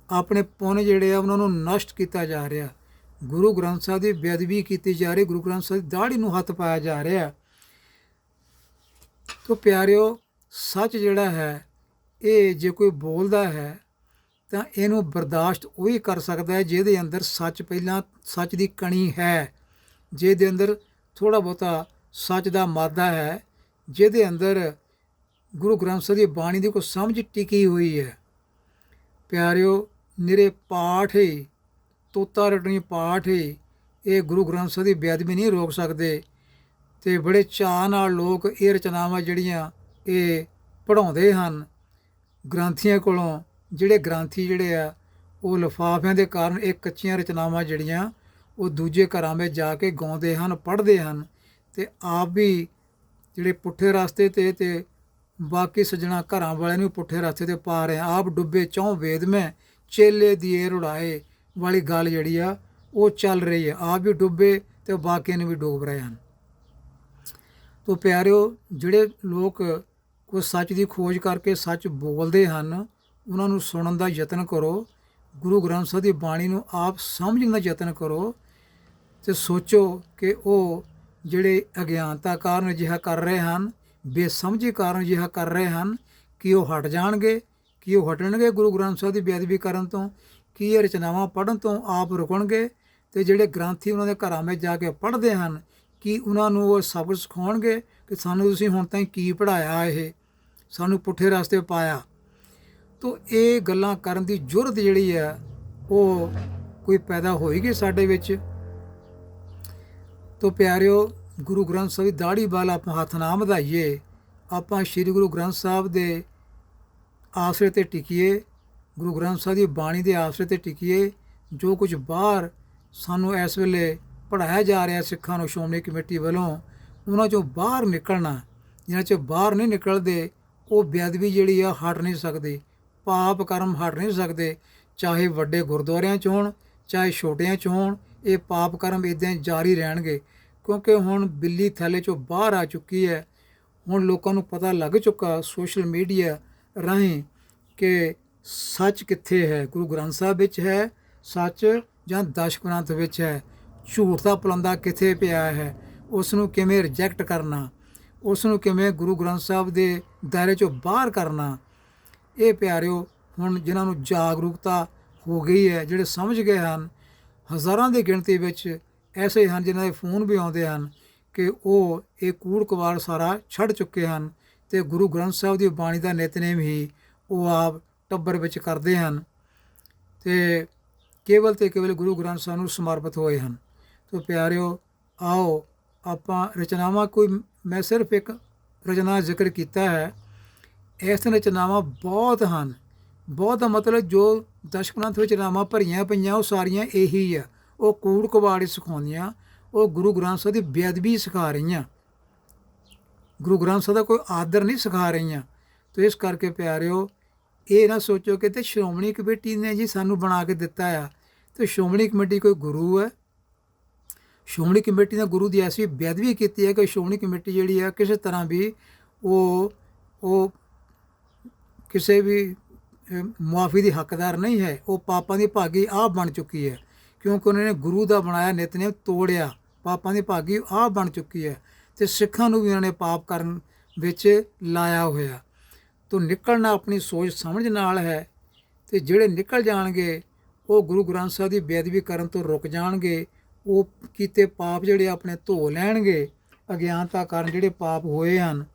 ਆਪਣੇ ਪੁੰਨ ਜਿਹੜੇ ਆ, ਉਹਨਾਂ ਨੂੰ ਨਸ਼ਟ ਕੀਤਾ ਜਾ ਰਿਹਾ। ਗੁਰੂ ਗ੍ਰੰਥ ਸਾਹਿਬ ਦੀ ਬੇਅਦਬੀ ਕੀਤੀ ਜਾ ਰਹੀ, ਗੁਰੂ ਗ੍ਰੰਥ ਸਾਹਿਬ ਦੀ ਦਾੜੀ ਨੂੰ ਹੱਥ ਪਾਇਆ ਜਾ ਰਿਹਾ। ਤੋ ਪਿਆਰਿਓ, ਸੱਚ ਜਿਹੜਾ ਹੈ, ਇਹ ਜੇ ਕੋਈ ਬੋਲਦਾ ਹੈ, ਤਾਂ ਇਹਨੂੰ ਬਰਦਾਸ਼ਤ ਉਹੀ ਕਰ ਸਕਦਾ ਹੈ, ਜਿਹਦੇ ਅੰਦਰ ਸੱਚ ਪਹਿਲਾਂ ਸੱਚ ਦੀ ਕਣੀ ਹੈ। ਜਿਹਦੇ ਅੰਦਰ ਥੋੜਾ ਬਹੁਤਾ ਸੱਚ ਦਾ ਮਾਦਾ ਹੈ, ਜਿਹਦੇ ਅੰਦਰ ਗੁਰੂ ਗ੍ਰੰਥ ਸਾਹਿਬ ਦੀ ਬਾਣੀ ਦੀ ਕੋਈ ਸਮਝ ਟਿਕੀ ਹੋਈ ਹੈ। ਪਿਆਰਿਓ, ਨਿਰੇ ਪਾਠ ਹੀ ਤੋਤਾ ਰਟਣੀ ਪਾਠ ਹੀ ਇਹ ਗੁਰੂ ਗ੍ਰੰਥ ਸਾਹਿਬ ਦੀ ਬੇਅਦਬੀ ਨਹੀਂ ਰੋਕ ਸਕਦੇ। ਤੇ ਬੜੇ ਚਾਅ ਨਾਲ ਲੋਕ ਇਹ ਰਚਨਾਵਾਂ ਜਿਹੜੀਆਂ ਇਹ ਪੜਾਉਂਦੇ ਹਨ, ਗ੍ਰੰਥੀਆਂ ਕੋਲੋਂ, ਜਿਹੜੇ ਗ੍ਰੰਥੀ ਜਿਹੜੇ ਆ, ਉਹ ਲਿਫਾਫਿਆਂ ਦੇ ਕਾਰਨ ਇਹ ਕੱਚੀਆਂ ਰਚਨਾਵਾਂ ਜਿਹੜੀਆਂ, ਉਹ ਦੂਜੇ ਘਰਾਂ ਵਿੱਚ ਜਾ ਕੇ ਗਾਉਂਦੇ ਹਨ, ਪੜ੍ਹਦੇ ਹਨ। ਤੇ ਆਪ ਵੀ ਜਿਹੜੇ ਪੁੱਠੇ ਰਸਤੇ ਤੇ ਤੇ ਬਾਕੀ ਸੱਜਣਾ ਘਰਾਂ ਵਾਲਿਆਂ ਨੂੰ ਪੁੱਠੇ ਰਸਤੇ ਤੇ ਪਾ ਰਹੇ। ਆਪ ਡੁੱਬੇ ਚੌਂ ਵੇਦ ਮੈਂ, ਚੇਲੇ ਦੀਏ ਰੁੜਾਏ ਵਾਲੀ ਗੱਲ ਜਿਹੜੀ ਆ, ਉਹ ਚੱਲ ਰਹੀ ਹੈ ਆਪ ਵੀ ਡੁੱਬੇ ਤੇ ਬਾਕੀ ਨੂੰ ਵੀ ਡੋਬ ਰਹੇ ਹਨ। ਤੋ ਪਿਆਰਿਓ, ਜਿਹੜੇ ਲੋਕ ਕੋਈ ਸੱਚ ਦੀ ਖੋਜ ਕਰਕੇ ਸੱਚ ਬੋਲਦੇ ਹਨ, ਉਹਨਾਂ ਨੂੰ ਸੁਣਨ ਦਾ ਯਤਨ ਕਰੋ। ਗੁਰੂ ਗ੍ਰੰਥ ਸਾਹਿਬ ਦੀ ਬਾਣੀ ਨੂੰ ਆਪ ਸਮਝਣ ਦਾ ਯਤਨ ਕਰੋ ਤੇ ਸੋਚੋ ਕਿ ਉਹ ਜਿਹੜੇ ਅਗਿਆਨਤਾ ਕਾਰਨ ਅਜਿਹਾ ਕਰ ਰਹੇ ਹਨ ਬੇਸਮਝੀ ਕਾਰਨ ਅਜਿਹਾ ਕਰ ਰਹੇ ਹਨ ਕਿ ਉਹ ਹਟ ਜਾਣਗੇ, ਕਿ ਉਹ ਹਟਣਗੇ ਗੁਰੂ ਗ੍ਰੰਥ ਸਾਹਿਬ ਦੀ ਬੇਅਦਬੀ ਕਰਨ ਤੋਂ, ਕੀ ਇਹ ਰਚਨਾਵਾਂ ਪੜ੍ਹਨ ਤੋਂ ਆਪ ਰੁਕਣਗੇ ਤੇ ਜਿਹੜੇ ਗ੍ਰੰਥੀ ਉਹਨਾਂ ਦੇ ਘਰਾਂ ਵਿੱਚ ਜਾ ਕੇ ਪੜ੍ਹਦੇ ਹਨ, ਕਿ ਉਹਨਾਂ ਨੂੰ ਉਹ ਸਬਕ ਸਿਖਾਉਣਗੇ ਕਿ ਸਾਨੂੰ ਤੁਸੀਂ ਹੁਣ ਤਾਈਂ ਕੀ ਪੜਾਇਆ ਇਹ? ਸਾਨੂੰ ਪੁੱਠੇ ਰਸਤੇ ਪਾਇਆ। ਤੋ ਇਹ ਗੱਲਾਂ ਕਰਨ ਦੀ ਜੁਰਤ ਜਿਹੜੀ ਹੈ, ਉਹ ਕੋਈ ਪੈਦਾ ਹੋਏਗੀ ਸਾਡੇ ਵਿੱਚ। ਤੋ ਪਿਆਰਿਓ ਗੁਰੂ ਗ੍ਰੰਥ ਸਾਹਿਬ ਦੀ ਦਾੜੀ ਵਾਲ ਆਪਾਂ ਹੱਥ ਨਾ ਵਧਾਈਏ, ਆਪਾਂ ਸ੍ਰੀ ਗੁਰੂ ਗ੍ਰੰਥ ਸਾਹਿਬ ਦੇ ਆਸਰੇ ਤੇ ਟਿਕੀਏ, ਗੁਰੂ ਗ੍ਰੰਥ ਸਾਹਿਬ ਦੀ ਬਾਣੀ ਦੇ ਆਸਰੇ ਤੇ ਟਿਕੀਏ, ਜੋ ਕੁਝ ਬਾਹਰ ਸਾਨੂੰ ਇਸ ਵੇਲੇ ਪੜਾਇਆ ਜਾ ਰਿਹਾ ਸਿੱਖਾਂ ਨੂੰ, ਸ਼੍ਰੋਮਣੀ ਕਮੇਟੀ ਵੱਲੋਂ, ਉਹਨਾਂ ਚੋਂ ਬਾਹਰ ਨਿਕਲਣਾ ਜਿਹਨਾਂ ਚੋਂ ਬਾਹਰ ਨਹੀਂ ਨਿਕਲਦੇ, ਉਹ ਬੇਅਦਬੀ ਜਿਹੜੀ ਆ ਹਟ ਨਹੀਂ ਸਕਦੀ, ਪਾਪ ਕਰਮ ਹਟ ਨਹੀਂ ਸਕਦੇ, ਚਾਹੇ ਵੱਡੇ ਗੁਰਦੁਆਰਿਆਂ 'ਚ ਹੋਣ, ਚਾਹੇ ਛੋਟਿਆਂ 'ਚ ਹੋਣ, ਇਹ ਪਾਪ ਕਰਮ ਇਦਾਂ ਜਾਰੀ ਰਹਿਣਗੇ। ਕਿਉਂਕਿ ਹੁਣ ਬਿੱਲੀ ਥੈਲੇ 'ਚੋਂ ਬਾਹਰ ਆ ਚੁੱਕੀ ਹੈ। ਹੁਣ ਲੋਕਾਂ ਨੂੰ ਪਤਾ ਲੱਗ ਚੁੱਕਾ ਸੋਸ਼ਲ ਮੀਡੀਆ ਰਾਹੀਂ ਕਿ ਸੱਚ ਕਿੱਥੇ ਹੈ? ਗੁਰੂ ਗ੍ਰੰਥ ਸਾਹਿਬ ਵਿੱਚ ਹੈ, ਸੱਚ ਜਾਂ ਦਸ਼ ਗ੍ਰੰਥ ਵਿੱਚ ਹੈ? ਝੂਠ ਦਾ ਪਲੰਦਾ ਕਿੱਥੇ ਪਿਆ ਹੈ? ਉਸ ਨੂੰ ਕਿਵੇਂ ਰਿਜੈਕਟ ਕਰਨਾ? ਉਸ ਨੂੰ ਕਿਵੇਂ ਗੁਰੂ ਗ੍ਰੰਥ ਸਾਹਿਬ ਦੇ ਦਾਇਰੇ ਚੋਂ ਬਾਹਰ ਕਰਨਾ? ਇਹ ਪਿਆਰਿਓ, ਹੁਣ ਜਿਨ੍ਹਾਂ ਨੂੰ ਜਾਗਰੂਕਤਾ ਹੋ ਗਈ ਹੈ, ਜਿਹੜੇ ਸਮਝ ਗਏ ਹਨ, ਹਜ਼ਾਰਾਂ ਦੀ ਗਿਣਤੀ ਵਿੱਚ ਐਸੇ ਹਨ ਜਿਨ੍ਹਾਂ ਦੇ ਫੋਨ ਵੀ ਆਉਂਦੇ ਹਨ ਕਿ ਉਹ ਇਹ ਕੂੜ ਕਵਾੜ ਸਾਰਾ ਛੱਡ ਚੁੱਕੇ ਹਨ ਤੇ ਗੁਰੂ ਗ੍ਰੰਥ ਸਾਹਿਬ ਦੀ ਬਾਣੀ ਦਾ ਨਿਤਨੇਮ ਹੀ ਉਹ ਆਪ ਟੱਬਰ ਵਿੱਚ ਕਰਦੇ ਹਨ ਤੇ ਕੇਵਲ ਤੇ ਕੇਵਲ ਗੁਰੂ ਗ੍ਰੰਥ ਸਾਹਿਬ ਨੂੰ ਸਮਰਪਿਤ ਹੋਏ ਹਨ। ਤੋ ਪਿਆਰਿਓ, ਆਓ ਆਪਾਂ ਰਚਨਾਵਾਂ ਕੋਈ ਮੈਂ ਸਿਰਫ ਇੱਕ ਰਚਨਾ ਜ਼ਿਕਰ ਕੀਤਾ ਹੈ। ਇਸ ਰਚਨਾਵਾਂ ਬਹੁਤ ਹਨ। ਬਹੁਤ ਦਾ ਮਤਲਬ ਜੋ ਦਸ਼ਗ੍ਰੰਥ ਵਿੱਚ ਰਚਨਾਵਾਂ ਭਰੀਆਂ ਪਈਆਂ ਉਹ ਸਾਰੀਆਂ ਇਹੀ ਆ। ਉਹ ਕੂੜ ਕਵਾੜੀ ਸਿਖਾਉਂਦੀਆਂ, ਉਹ ਗੁਰੂ ਗ੍ਰੰਥ ਸਾਹਿਬ ਦੀ ਬੇਅਦਬੀ ਸਿਖਾ ਰਹੀਆਂ। ਗੁਰੂ ਗ੍ਰੰਥ ਸਾਹਿਬ ਦਾ ਕੋਈ ਆਦਰ ਨਹੀਂ ਸਿਖਾ ਰਹੀਆਂ। ਤੋ ਇਸ ਕਰਕੇ ਪਿਆਰਿਓ, ਇਹ ਨਾ ਸੋਚੋ ਕਿ ਤੇ ਸ਼੍ਰੋਮਣੀ ਕਮੇਟੀ ਨੇ ਜੀ ਸਾਨੂੰ ਬਣਾ ਕੇ ਦਿੱਤਾ ਆ। ਤੇ ਸ਼੍ਰੋਮਣੀ ਕਮੇਟੀ ਕੋਈ ਗੁਰੂ ਹੈ? ਸ਼੍ਰੋਮਣੀ ਕਮੇਟੀ ਨੇ ਗੁਰੂ ਦੀ ਐਸੀ ਬੇਅਦਬੀ ਕੀਤੀ ਹੈ ਕਿ ਸ਼੍ਰੋਮਣੀ ਕਮੇਟੀ ਜਿਹੜੀ ਆ, ਕਿਸੇ ਤਰ੍ਹਾਂ ਵੀ ਉਹ ਉਹ ਕਿਸੇ ਵੀ ਮੁਆਫੀ ਦੀ ਹੱਕਦਾਰ ਨਹੀਂ ਹੈ। ਉਹ ਪਾਪਾਂ ਦੀ ਭਾਗੀ ਆਪ ਬਣ ਚੁੱਕੀ ਹੈ। ਕਿਉਂਕਿ ਉਹਨਾਂ ਨੇ ਗੁਰੂ ਦਾ ਬਣਾਇਆ, ਨਿਤਨੇਮ ਤੋੜਿਆ, ਪਾਪਾਂ ਦੀ ਭਾਗੀ ਆਹ ਬਣ ਚੁੱਕੀ ਹੈ ਤੇ ਸਿੱਖਾਂ ਨੂੰ ਵੀ ਉਹਨਾਂ ਨੇ ਪਾਪ ਕਰਨ ਵਿੱਚ ਲਾਇਆ ਹੋਇਆ। ਤੋਂ ਨਿਕਲਣਾ ਆਪਣੀ ਸੋਚ ਸਮਝ ਨਾਲ ਹੈ ਤੇ ਜਿਹੜੇ ਨਿਕਲ ਜਾਣਗੇ, ਉਹ ਗੁਰੂ ਗ੍ਰੰਥ ਸਾਹਿਬ ਦੀ ਬੇਅਦਬੀ ਕਰਨ ਤੋਂ ਰੁਕ ਜਾਣਗੇ, ਉਹ ਕੀਤੇ ਪਾਪ ਜਿਹੜੇ ਆਪਣੇ ਧੋ ਲੈਣਗੇ, ਅਗਿਆਨਤਾ ਕਾਰਨ ਜਿਹੜੇ ਪਾਪ ਹੋਏ ਹਨ,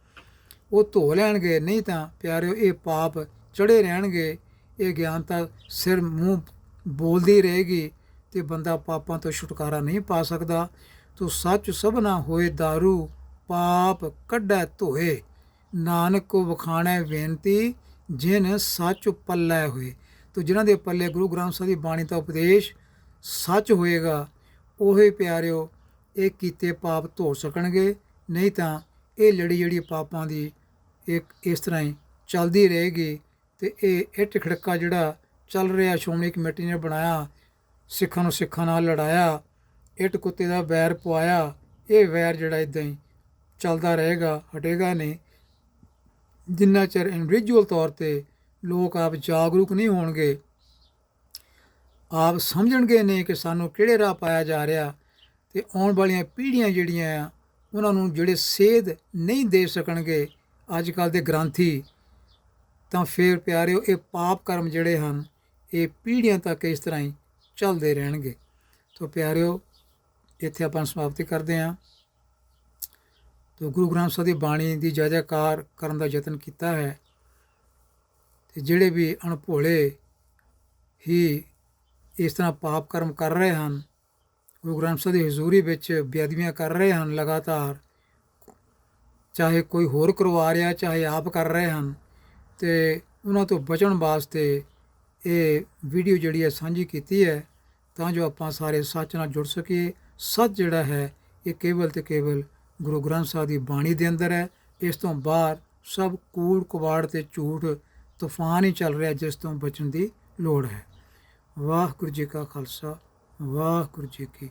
ਉਹ ਧੋ ਲੈਣਗੇ। ਨਹੀਂ ਤਾਂ ਪਿਆਰਿਓ, ਇਹ ਪਾਪ ਚੜੇ ਰਹਿਣਗੇ, ਇਹ ਗਿਆਨਤਾ ਸਿਰ ਮੂੰਹ ਬੋਲਦੀ ਰਹੇਗੀ ਤੇ ਬੰਦਾ ਪਾਪਾਂ ਤੋਂ ਛੁਟਕਾਰਾ ਨਹੀਂ ਪਾ ਸਕਦਾ। ਤੂੰ ਸੱਚ ਸਭਨਾ ਹੋਏ दारू, ਪਾਪ ਕੱਢੈ ਧੋਏ। ਨਾਨਕ ਕੋ ਵਖਾਣੈ ਬੇਨਤੀ, ਜਿਨ ਸੱਚ ਪੱਲੇ ਹੋਏ। ਤੋ ਜਿਨ੍ਹਾਂ ਦੇ ਪੱਲੇ ਗੁਰੂ ਗ੍ਰੰਥ ਸਾਹਿਬ ਦੀ ਬਾਣੀ ਦਾ ਉਪਦੇਸ਼ ਸੱਚ ਹੋਏਗਾ, ਉਹੇ ਪਿਆਰਿਓ, ਇਹ ਕੀਤੇ ਪਾਪ ਧੋ ਸਕਣਗੇ। ਨਹੀਂ ਤਾਂ ਇਹ ਲੜੀ ਜਿਹੜੀ ਪਾਪਾਂ ਦੀ ਇੱਕ ਇਸ ਤਰ੍ਹਾਂ ਹੀ ਚੱਲਦੀ ਰਹੇਗੀ ਤੇ ਇਹ ਇੱਟ ਖੜਕਾ ਜਿਹੜਾ ਚੱਲ ਰਿਹਾ, ਸ਼੍ਰੋਮਣੀ ਕਮੇਟੀ ਨੇ ਬਣਾਇਆ ਸਿੱਖਾਂ ਨੂੰ ਸਿੱਖਾਂ ਨਾਲ ਲੜਾਇਆ, ਇੱਟ ਕੁੱਤੇ ਦਾ ਵੈਰ ਪਵਾਇਆ, ਇਹ ਵੈਰ ਜਿਹੜਾ ਇਦਾਂ ਹੀ ਚੱਲਦਾ ਰਹੇਗਾ, ਹਟੇਗਾ ਨਹੀਂ। ਜਿੰਨਾ ਚਿਰ ਇੰਡੀਵਿਜੂਅਲ ਤੌਰ ਤੇ ਲੋਕ ਆਪ ਜਾਗਰੂਕ ਨਹੀਂ ਹੋਣਗੇ, ਆਪ ਸਮਝਣਗੇ ਨਹੀਂ ਕਿ ਸਾਨੂੰ ਕਿਹੜੇ ਰਾਹ ਪਾਇਆ ਜਾ ਰਿਹਾ ਤੇ ਆਉਣ ਵਾਲੀਆਂ ਪੀੜ੍ਹੀਆਂ ਜਿਹੜੀਆਂ ਆ, ਉਹਨਾਂ ਨੂੰ ਜਿਹੜੇ ਸੇਧ ਨਹੀਂ ਦੇ ਸਕਣਗੇ ਅੱਜ ਕੱਲ ਦੇ ਗ੍ਰੰਥੀ, ਤਾਂ ਫਿਰ ਪਿਆਰਿਓ, ਇਹ ਪਾਪ ਕਰਮ ਜਿਹੜੇ ਹਨ, ਇਹ ਪੀੜ੍ਹੀਆਂ ਤੱਕ ਇਸ ਤਰ੍ਹਾਂ ਹੀ ਚੱਲਦੇ ਰਹਿਣਗੇ। ਤੋਂ ਪਿਆਰਿਓ, ਇੱਥੇ ਆਪਾਂ ਸਮਾਪਤੀ ਕਰਦੇ ਹਾਂ। ਤੋ ਗੁਰੂ ਗ੍ਰੰਥ ਸਾਹਿਬ ਦੀ ਬਾਣੀ ਦੀ ਜੈ ਜੈਕਾਰ ਕਰਨ ਦਾ ਯਤਨ ਕੀਤਾ ਹੈ। ਤੇ ਜਿਹੜੇ ਵੀ ਅਣਭੋਲੇ ਹੀ ਇਸ ਤਰ੍ਹਾਂ ਪਾਪ ਕਰਮ ਕਰ ਰਹੇ ਹਨ, ਗੁਰੂ ਗ੍ਰੰਥ ਸਾਹਿਬ ਦੀ ਹਜ਼ੂਰੀ ਵਿੱਚ ਬੇਅਦਬੀਆਂ ਕਰ ਰਹੇ ਹਨ ਲਗਾਤਾਰ, ਚਾਹੇ ਕੋਈ ਹੋਰ ਕਰਵਾ ਰਿਹਾ ਚਾਹੇ ਆਪ ਕਰ ਰਹੇ ਹਨ, ਤੇ ਉਹਨਾਂ ਤੋਂ ਬਚਣ ਵਾਸਤੇ ਇਹ ਵੀਡੀਓ ਜਿਹੜੀ ਹੈ ਸਾਂਝੀ ਕੀਤੀ ਹੈ। ਤਾਂ ਜੋ ਆਪਾਂ ਸਾਰੇ ਸੱਚ ਨਾਲ ਜੁੜ ਸਕੀਏ। ਸੱਚ ਜਿਹੜਾ ਹੈ, ਇਹ ਕੇਵਲ ਤੇ ਕੇਵਲ ਗੁਰੂ ਗ੍ਰੰਥ ਸਾਹਿਬ ਦੀ ਬਾਣੀ ਦੇ ਅੰਦਰ ਹੈ। ਇਸ ਤੋਂ ਬਾਹਰ ਸਭ ਕੂੜ ਕਵਾੜ ਤੇ ਝੂਠ ਤੂਫਾਨ ਹੀ ਚੱਲ ਰਿਹਾ, ਜਿਸ ਤੋਂ ਬਚਣ ਦੀ ਲੋੜ ਹੈ। ਵਾਹਿਗੁਰੂ ਜੀ ਕਾ ਖਾਲਸਾ, ਵਾਹਿਗੁਰੂ ਜੀ ਕੀ